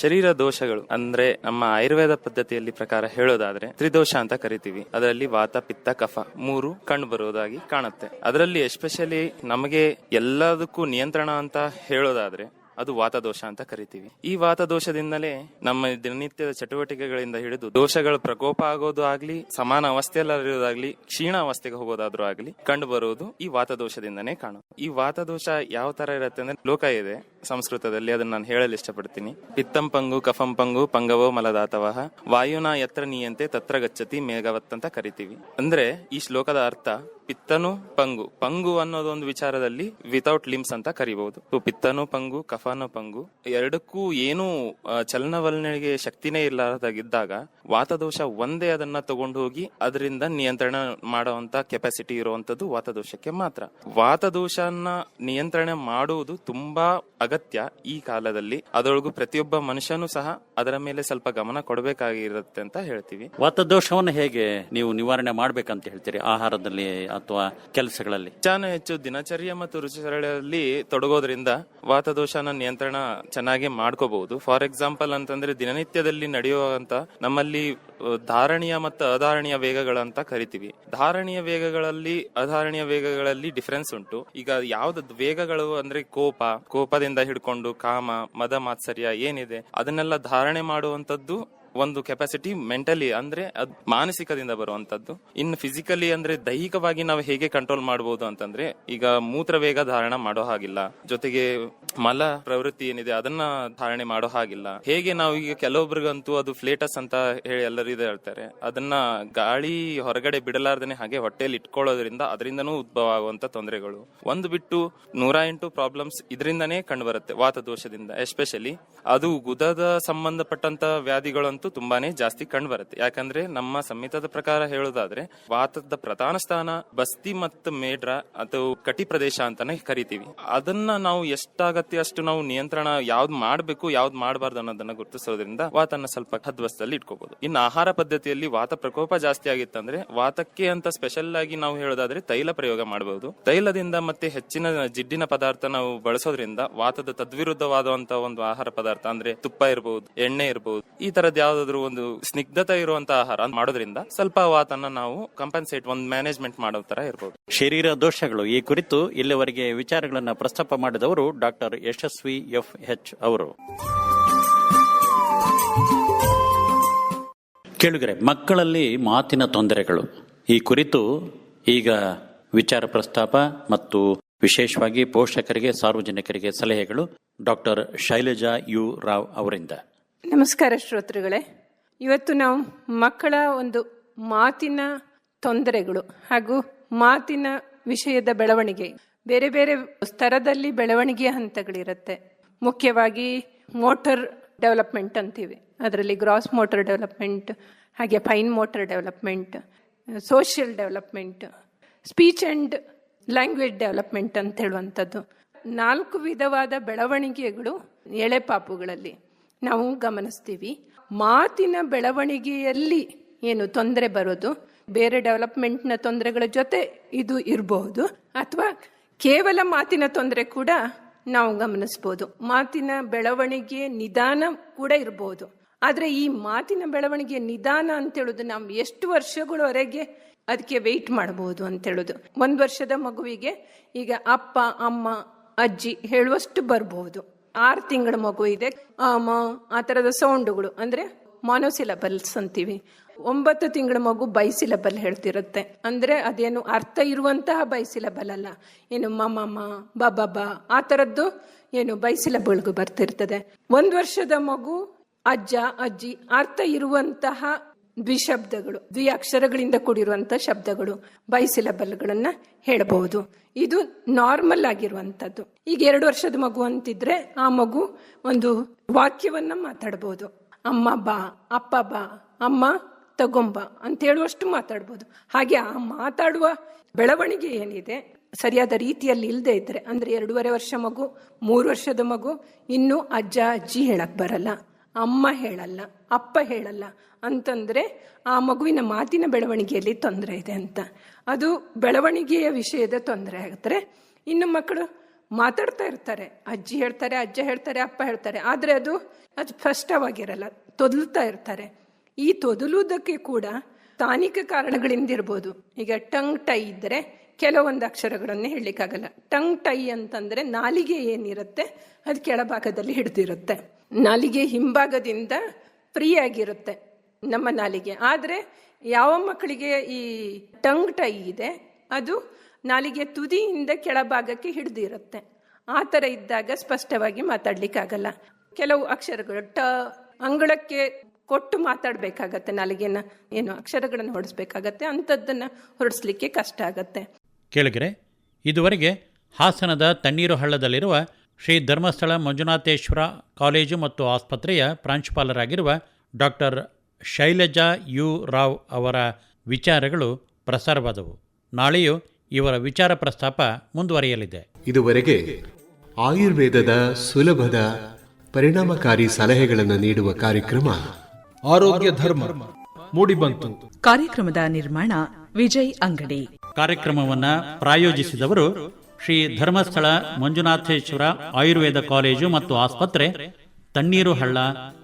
ಶರೀರ ದೋಷಗಳು ಅಂದ್ರೆ ನಮ್ಮ ಆಯುರ್ವೇದ ಪದ್ಧತಿಯಲ್ಲಿ ಪ್ರಕಾರ ಹೇಳೋದಾದ್ರೆ ತ್ರಿದೋಷ ಅಂತ ಕರಿತೀವಿ. ಅದರಲ್ಲಿ ವಾತ, ಪಿತ್ತ, ಕಫ ಮೂರು ಕಂಡು ಬರುವುದಾಗಿ ಕಾಣುತ್ತೆ. ಅದರಲ್ಲಿ ಎಸ್ಪೆಷಲಿ ನಮಗೆ ಎಲ್ಲದಕ್ಕೂ ನಿಯಂತ್ರಣ ಅಂತ ಹೇಳೋದಾದ್ರೆ ಅದು ವಾತದೋಷ ಅಂತ ಕರಿತೀವಿ. ಈ ವಾತದೋಷದಿಂದಲೇ ನಮ್ಮ ದಿನನಿತ್ಯದ ಚಟುವಟಿಕೆಗಳಿಂದ ಹಿಡಿದು ದೋಷಗಳು ಪ್ರಕೋಪ ಆಗೋದು ಆಗ್ಲಿ, ಸಮಾನ ಅವಸ್ಥೆಯಲ್ಲಿರೋದಾಗ್ಲಿ ಕ್ಷೀಣ ಅವಸ್ಥೆಗೆ ಹೋಗೋದಾದ್ರೂ ಆಗ್ಲಿ ಕಂಡು ಬರುವುದು ಈ ವಾತದೋಷದಿಂದನೇ ಕಾಣುತ್ತೆ. ಈ ವಾತದೋಷ ಯಾವ ತರ ಇರುತ್ತೆ ಅಂದ್ರೆ ಲೋಕ ಇದೆ. ಸಂಸ್ಕೃತದಲ್ಲಿ ಅದನ್ನ ನಾನು ಹೇಳಲು ಇಷ್ಟಪಡ್ತೀನಿ. ಪಿತ್ತಂ ಪಂಗು ಕಫಂ ಪಂಗು ಪಂಗವೋ ಮಲದಾತವಹ ವಾಯುನ ಎತ್ರ ನೀಯಂತೆ ತತ್ರ ಗಚ್ಚತಿ ಮೇಘವತ್ ಅಂತ ಕರಿತೀವಿ. ಅಂದ್ರೆ ಈ ಶ್ಲೋಕದ ಅರ್ಥ ಪಿತ್ತನು ಪಂಗು. ಪಂಗು ಅನ್ನೋದೊಂದು ವಿಚಾರದಲ್ಲಿ ವಿತೌಟ್ ಲಿಮ್ಸ್ ಅಂತ ಕರಿಬಹುದು. ಪಿತ್ತನು ಪಂಗು, ಕಫನು ಪಂಗು. ಎರಡಕ್ಕೂ ಏನು ಚಲನವಲನೆಗೆ ಶಕ್ತಿನೇ ಇಲ್ಲದಾಗಿದ್ದಾಗ ವಾತದೋಷ ಒಂದೇ ಅದನ್ನ ತಗೊಂಡು ಹೋಗಿ ಅದರಿಂದ ನಿಯಂತ್ರಣ ಮಾಡುವಂತ ಕೆಪಾಸಿಟಿ ಇರುವಂತದ್ದು ವಾತದೋಷಕ್ಕೆ ಮಾತ್ರ. ವಾತದೋಷನ ನಿಯಂತ್ರಣ ಮಾಡುವುದು ತುಂಬಾ ಅಗತ್ಯ ಈ ಕಾಲದಲ್ಲಿ. ಅದರೊಳಗೂ ಪ್ರತಿಯೊಬ್ಬ ಮನುಷ್ಯನೂ ಸಹ ಅದರ ಮೇಲೆ ಸ್ವಲ್ಪ ಗಮನ ಕೊಡಬೇಕಾಗಿರುತ್ತೆ ಅಂತ ಹೇಳ್ತೀವಿ. ವಾತದೋಷವನ್ನು ಹೇಗೆ ನೀವು ನಿವಾರಣೆ ಮಾಡ್ಬೇಕಂತ ಹೇಳ್ತೀರಿ? ಆಹಾರದಲ್ಲಿ ಅಥವಾ ಕೆಲಸಗಳಲ್ಲಿ? ಹೆಚ್ಚಾನು ಹೆಚ್ಚು ದಿನಚರ್ಯ ಮತ್ತು ರುಚಿಚರ್ಯದಲ್ಲಿ ತೊಡಗೋದ್ರಿಂದ ವಾತದೋಷನ ನಿಯಂತ್ರಣ ಚೆನ್ನಾಗಿ ಮಾಡ್ಕೋಬಹುದು. ಫಾರ್ ಎಕ್ಸಾಂಪಲ್ ಅಂತಂದ್ರೆ ದಿನನಿತ್ಯದಲ್ಲಿ ನಡೆಯುವಂತ ನಮ್ಮಲ್ಲಿ ಧಾರಣೀಯ ಮತ್ತು ಅಧಾರಣೀಯ ವೇಗಗಳಂತ ಕರಿತೀವಿ. ಧಾರಣೀಯ ವೇಗಗಳಲ್ಲಿ ಅಧಾರಣೀಯ ವೇಗಗಳಲ್ಲಿ ಡಿಫರೆನ್ಸ್ ಉಂಟು. ಈಗ ಯಾವ್ದು ವೇಗಗಳು ಅಂದ್ರೆ ಕೋಪ ಕೋಪದಿಂದ ಹಿಡ್ಕೊಂಡು ಕಾಮ ಮದ ಮಾತ್ಸರ್ಯ ಏನಿದೆ ಅದನ್ನೆಲ್ಲ ಧಾರಣೆ ಮಾಡುವಂತದ್ದು ಒಂದು ಕೆಪಾಸಿಟಿ ಮೆಂಟಲಿ ಅಂದ್ರೆ ಅದ್ ಮಾನಸಿಕದಿಂದ ಬರುವಂತದ್ದು. ಇನ್ನು ಫಿಸಿಕಲಿ ಅಂದ್ರೆ ದೈಹಿಕವಾಗಿ ನಾವು ಹೇಗೆ ಕಂಟ್ರೋಲ್ ಮಾಡಬಹುದು ಅಂತಂದ್ರೆ, ಈಗ ಮೂತ್ರ ವೇಗ ಧಾರಣ ಮಾಡೋ ಹಾಗಿಲ್ಲ. ಜೊತೆಗೆ ಮಲ ಪ್ರವೃತ್ತಿ ಏನಿದೆ ಅದನ್ನ ಧಾರಣೆ ಮಾಡೋ ಹಾಗಿಲ್ಲ. ಹೇಗೆ ನಾವು ಈಗ ಕೆಲವೊಬ್ರಿಗಂತೂ ಅದು ಫ್ಲೇಟಸ್ ಅಂತ ಹೇಳಿ ಎಲ್ಲರೂ ಇದು ಹೇಳ್ತಾರೆ. ಅದನ್ನ ಗಾಳಿ ಹೊರಗಡೆ ಬಿಡಲಾರ್ದನೆ ಹಾಗೆ ಹೊಟ್ಟೆಯಲ್ಲಿ ಇಟ್ಕೊಳ್ಳೋದ್ರಿಂದ ಅದರಿಂದನೂ ಉದ್ಭವ ಆಗುವಂತ ತೊಂದರೆಗಳು. ಒಂದು ಬಿಟ್ಟು ನೂರ ಎಂಟು ಪ್ರಾಬ್ಲಮ್ಸ್ ಇದರಿಂದನೇ ಕಂಡು ಬರುತ್ತೆ ವಾತದೋಷದಿಂದ. ಎಸ್ಪೆಷಲಿ ಅದು ಗುದದ ಸಂಬಂಧಪಟ್ಟಂತ ವ್ಯಾಧಿಗಳಂತೂ ತುಂಬಾನೇ ಜಾಸ್ತಿ ಕಂಡು ಬರುತ್ತೆ. ಯಾಕಂದ್ರೆ ನಮ್ಮ ಸಂಹಿತದ ಪ್ರಕಾರ ಹೇಳೋದಾದ್ರೆ ವಾತದ ಪ್ರಧಾನ ಸ್ಥಾನ ಬಸ್ತಿ ಮತ್ತು ಮೇಡ್ರ ಅಥವಾ ಕಟಿ ಪ್ರದೇಶ ಅಂತಾನೆ ಕರಿತೀವಿ. ಅದನ್ನ ನಾವು ಎಷ್ಟಾಗತ್ತೆ ಅಷ್ಟು ನಾವು ನಿಯಂತ್ರಣ ಯಾವ್ದು ಮಾಡ್ಬೇಕು, ಯಾವ್ದು ಮಾಡಬಾರ್ದು ಅನ್ನೋದನ್ನ ಗುರುತಿಸೋದ್ರಿಂದ ವಾತನ ಸ್ವಲ್ಪ ಹದ್ವಸ್ತಲ್ಲಿ ಇಟ್ಕೋಬಹುದು ಇನ್ನು ಆಹಾರ ಪದ್ಧತಿಯಲ್ಲಿ ವಾತ ಪ್ರಕೋಪ ಜಾಸ್ತಿ ಆಗಿತ್ತಂದ್ರೆ, ವಾತಕ್ಕೆ ಅಂತ ಸ್ಪೆಷಲ್ ಆಗಿ ನಾವು ಹೇಳೋದಾದ್ರೆ ತೈಲ ಪ್ರಯೋಗ ಮಾಡಬಹುದು ತೈಲದಿಂದ ಮತ್ತೆ ಹೆಚ್ಚಿನ ಜಿಡ್ಡಿನ ಪದಾರ್ಥ ನಾವು ಬಳಸೋದ್ರಿಂದ ವಾತದ ತದ್ವಿರುದ್ಧವಾದಂತ ಒಂದು ಆಹಾರ ಪದಾರ್ಥ ಅಂದ್ರೆ ತುಪ್ಪ ಇರಬಹುದು ಎಣ್ಣೆ ಇರಬಹುದು ಈ ತರದ್ ಯಾವ್ದಾದ್ರು ಒಂದು ಸ್ನಿಗ್ಧತೆ ಇರುವಂತ ಆಹಾರ ಮಾಡೋದ್ರಿಂದ ಸ್ವಲ್ಪ ವಾತನ್ನ ನಾವು ಕಂಪನ್ಸೇಟ್ ಒಂದು ಮ್ಯಾನೇಜ್ಮೆಂಟ್ ಮಾಡೋ ತರ ಇರಬಹುದು ಶರೀರ ದೋಷಗಳು, ಈ ಕುರಿತು ಇಲ್ಲಿವರೆಗೆ ವಿಚಾರಗಳನ್ನ ಪ್ರಸ್ತಾಪ ಮಾಡಿದವರು ಡಾಕ್ಟರ್ ಯಶಸ್ವಿ ಎಫ್ ಎಚ್ ಅವರು. ಕೇಳುಗರೆ, ಮಕ್ಕಳಲ್ಲಿ ಮಾತಿನ ತೊಂದರೆಗಳು. ಈ ಕುರಿತು ಈಗ ವಿಚಾರ ಪ್ರಸ್ತಾಪ ಮತ್ತು ವಿಶೇಷವಾಗಿ ಪೋಷಕರಿಗೆ, ಸಾರ್ವಜನಿಕರಿಗೆ ಸಲಹೆಗಳು ಡಾಕ್ಟರ್ ಶೈಲಜಾ ಯು ರಾವ್ ಅವರಿಂದ. ನಮಸ್ಕಾರ ಶ್ರೋತೃಗಳೇ. ಇವತ್ತು ನಾವು ಮಕ್ಕಳ ಒಂದು ಮಾತಿನ ತೊಂದರೆಗಳು ಹಾಗೂ ಮಾತಿನ ವಿಷಯದ ಬೆಳವಣಿಗೆ. ಬೇರೆ ಬೇರೆ ಸ್ತರದಲ್ಲಿ ಬೆಳವಣಿಗೆಯ ಹಂತಗಳಿರುತ್ತೆ. ಮುಖ್ಯವಾಗಿ ಮೋಟರ್ ಡೆವಲಪ್ಮೆಂಟ್ ಅಂತೀವಿ. ಅದರಲ್ಲಿ ಗ್ರಾಸ್ ಮೋಟರ್ ಡೆವಲಪ್ಮೆಂಟ್, ಹಾಗೆ fine motor development, social development, speech and language development ಅಂತ ಹೇಳುವಂಥದ್ದು. ನಾಲ್ಕು ವಿಧವಾದ ಬೆಳವಣಿಗೆಗಳು ಎಳೆ ಪಾಪುಗಳಲ್ಲಿ. ನಾವು ಗಮನಿಸ್ತೀವಿ. ಮಾತಿನ ಬೆಳವಣಿಗೆಯಲ್ಲಿ ಏನು ತೊಂದರೆ ಬರೋದು, ಬೇರೆ ಡೆವಲಪ್ಮೆಂಟ್ನ ತೊಂದರೆಗಳ ಜೊತೆ ಇದು ಇರಬಹುದು ಅಥವಾ ಕೇವಲ ಮಾತಿನ ತೊಂದರೆ ಕೂಡ ನಾವು ಗಮನಿಸ್ಬೋದು. ಮಾತಿನ ಬೆಳವಣಿಗೆ ನಿಧಾನ ಕೂಡ ಇರಬಹುದು ಆದರೆ ಈ ಮಾತಿನ ಬೆಳವಣಿಗೆ ನಿಧಾನ ಅಂತ ಹೇಳೋದು ನಾವು ಎಷ್ಟು ವರ್ಷಗಳವರೆಗೆ ಅದಕ್ಕೆ ವೆಯ್ಟ್ ಮಾಡಬಹುದು ಅಂತ ಹೇಳೋದು ಒಂದು ವರ್ಷದ ಮಗುವಿಗೆ ಈಗ ಅಪ್ಪ, ಅಮ್ಮ, ಅಜ್ಜಿ ಹೇಳುವಷ್ಟು ಬರಬಹುದು ಆರು ತಿಂಗಳ ಮಗು ಇದೆ. ಆ ಥರದ ಸೌಂಡುಗಳು, ಅಂದರೆ ಮಾನೋಸಿಲಬಲ್ಸ್ ಅಂತೀವಿ. ಒಂಬತ್ತು ತಿಂಗಳ ಮಗು ಬೈಸಿಲಬಲ್ ಹೇಳ್ತಿರುತ್ತೆ. ಅಂದರೆ ಅದೇನು ಅರ್ಥ ಇರುವಂತಹ ಬೈಸಿಲಬಲ್ ಅಲ್ಲ. ಏನು ಮಮಮ ಬಬಬ ಆ ಥರದ್ದು ಏನು ಬೈಸಿಲಬಲ್ಗೂ ಬರ್ತಿರ್ತದೆ. ಒಂದು ವರ್ಷದ ಮಗು ಅಜ್ಜ, ಅಜ್ಜಿ ಅರ್ಥ ಇರುವಂತಹ ದ್ವಿಶಬ್ದಗಳು ದ್ವಿ ಅಕ್ಷರಗಳಿಂದ ಕೂಡಿರುವಂಥ ಶಬ್ದಗಳು, ಬೈಸಿಲಬಲ್ಗಳನ್ನ ಹೇಳಬಹುದು ಇದು ನಾರ್ಮಲ್ ಆಗಿರುವಂತದ್ದು ಈಗ ಎರಡು ವರ್ಷದ ಮಗು ಅಂತಿದ್ರೆ ಆ ಮಗು ಒಂದು ವಾಕ್ಯವನ್ನ ಮಾತಾಡಬಹುದು ಅಮ್ಮ ಬಾ, ಅಪ್ಪ ಬಾ, ಅಮ್ಮ ತಗೊಂಬ ಅಂತ ಹೇಳುವಷ್ಟು ಮಾತಾಡ್ಬೋದು. ಹಾಗೆ ಆ ಮಾತಾಡುವ ಬೆಳವಣಿಗೆ ಏನಿದೆ, ಸರಿಯಾದ ರೀತಿಯಲ್ಲಿ ಇಲ್ಲದೆ ಇದ್ರೆ, ಅಂದ್ರೆ ಎರಡೂವರೆ ವರ್ಷ ಮಗು, ಮೂರು ವರ್ಷದ ಮಗು, ಇನ್ನು ಅಜ್ಜ, ಅಜ್ಜಿ ಹೇಳಕ್ ಬರಲ್ಲ. ಅಮ್ಮ ಹೇಳಲ್ಲ, ಅಪ್ಪ ಹೇಳಲ್ಲ ಅಂತಂದ್ರೆ ಆ ಮಗುವಿನ ಮಾತಿನ ಬೆಳವಣಿಗೆಯಲ್ಲಿ ತೊಂದರೆ ಇದೆ ಅಂತ. ಅದು ಬೆಳವಣಿಗೆಯ ವಿಷಯದ ತೊಂದರೆ ಆಗುತ್ತೆ ಇನ್ನು ಮಕ್ಕಳು ಮಾತಾಡ್ತಾ ಇರ್ತಾರೆ. ಅಜ್ಜಿ ಹೇಳ್ತಾರೆ, ಅಜ್ಜ ಹೇಳ್ತಾರೆ, ಅಪ್ಪ ಹೇಳ್ತಾರೆ. ಆದ್ರೆ ಅದು ಅದು ಸ್ಪಷ್ಟವಾಗಿರಲ್ಲ, ತೊದಲ್ತಾ ಇರ್ತಾರೆ. ಈ ತೊದಲುವುದಕ್ಕೆ ಕೂಡ ಸ್ಥಾನಿಕ ಕಾರಣಗಳಿಂದ ಇರ್ಬೋದು ಈಗ ಟಂಗ್ ಟೈ ಇದ್ದರೆ ಕೆಲವೊಂದು ಅಕ್ಷರಗಳನ್ನೇ ಹೇಳಲಿಕ್ಕಾಗಲ್ಲ. ಟಂಗ್ ಟೈ ಅಂತಂದ್ರೆ ನಾಲಿಗೆ ಏನಿರುತ್ತೆ, ಅದು ಕೆಳಭಾಗದಲ್ಲಿ ಹಿಡಿದಿರುತ್ತೆ. ನಾಲಿಗೆ ಹಿಂಭಾಗದಿಂದ ಫ್ರೀ ಆಗಿರುತ್ತೆ ನಮ್ಮ ನಾಲಿಗೆ. ಆದರೆ ಯಾವ ಮಕ್ಕಳಿಗೆ ಈ ಟಂಗ್ ಟೈ ಇದೆ, ಅದು ನಾಲಿಗೆ ತುದಿಯಿಂದ ಕೆಳಭಾಗಕ್ಕೆ ಹಿಡಿದಿರುತ್ತೆ. ಆ ಥರ ಇದ್ದಾಗ ಸ್ಪಷ್ಟವಾಗಿ ಮಾತಾಡ್ಲಿಕ್ಕಾಗಲ್ಲ. ಕೆಲವು ಅಕ್ಷರಗಳು ಟ ಅಂಗಳಕ್ಕೆ ಕೊಟ್ಟು ಮಾತಾಡಬೇಕಾಗತ್ತೆ ನಾಲಿಗೆನ. ಏನು ಅಕ್ಷರಗಳನ್ನು ಹೊಡಿಸ್ಬೇಕಾಗತ್ತೆ, ಅಂಥದ್ದನ್ನು ಹೊರಡಿಸ್ಲಿಕ್ಕೆ ಕಷ್ಟ ಆಗತ್ತೆ. ಕೇಳಿಗರೆ, ಇದುವರೆಗೆ ಹಾಸನದ ತಣ್ಣೀರು ಹಳ್ಳದಲ್ಲಿರುವ ಶ್ರೀ ಧರ್ಮಸ್ಥಳ ಮಂಜುನಾಥೇಶ್ವರ ಕಾಲೇಜು ಮತ್ತು ಆಸ್ಪತ್ರೆಯ ಪ್ರಾಂಶುಪಾಲರಾಗಿರುವ ಡಾಕ್ಟರ್ ಶೈಲಜಾ ಯು ರಾವ್ ಅವರ ವಿಚಾರಗಳು ಪ್ರಸಾರವಾದವು. ನಾಳೆಯೂ ಇವರ ವಿಚಾರ ಪ್ರಸ್ತಾಪ ಮುಂದುವರಿಯಲಿದೆ. ಇದುವರೆಗೆ ಆಯುರ್ವೇದದ ಸುಲಭದ ಪರಿಣಾಮಕಾರಿ ಸಲಹೆಗಳನ್ನು ನೀಡುವ ಕಾರ್ಯಕ್ರಮ ಆರೋಗ್ಯ ಧರ್ಮ ಮೂಡಿಬಂತು ಕಾರ್ಯಕ್ರಮದ ನಿರ್ಮಾಣ ವಿಜಯ್ ಅಂಗಡಿ. ಕಾರ್ಯಕ್ರಮವನ್ನು ಪ್ರಾಯೋಜಿಸಿದವರು ಶ್ರೀ ಧರ್ಮಸ್ಥಳ ಮಂಜುನಾಥೇಶ್ವರ ಆಯುರ್ವೇದ ಕಾಲೇಜು ಮತ್ತು ಆಸ್ಪತ್ರೆ, ತಣ್ಣೀರು ಹಳ್ಳ,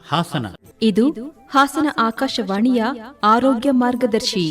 ಹಾಸನ. ಇದು ಹಾಸನ ಆಕಾಶವಾಣಿಯ ಆರೋಗ್ಯ ಮಾರ್ಗದರ್ಶಿ.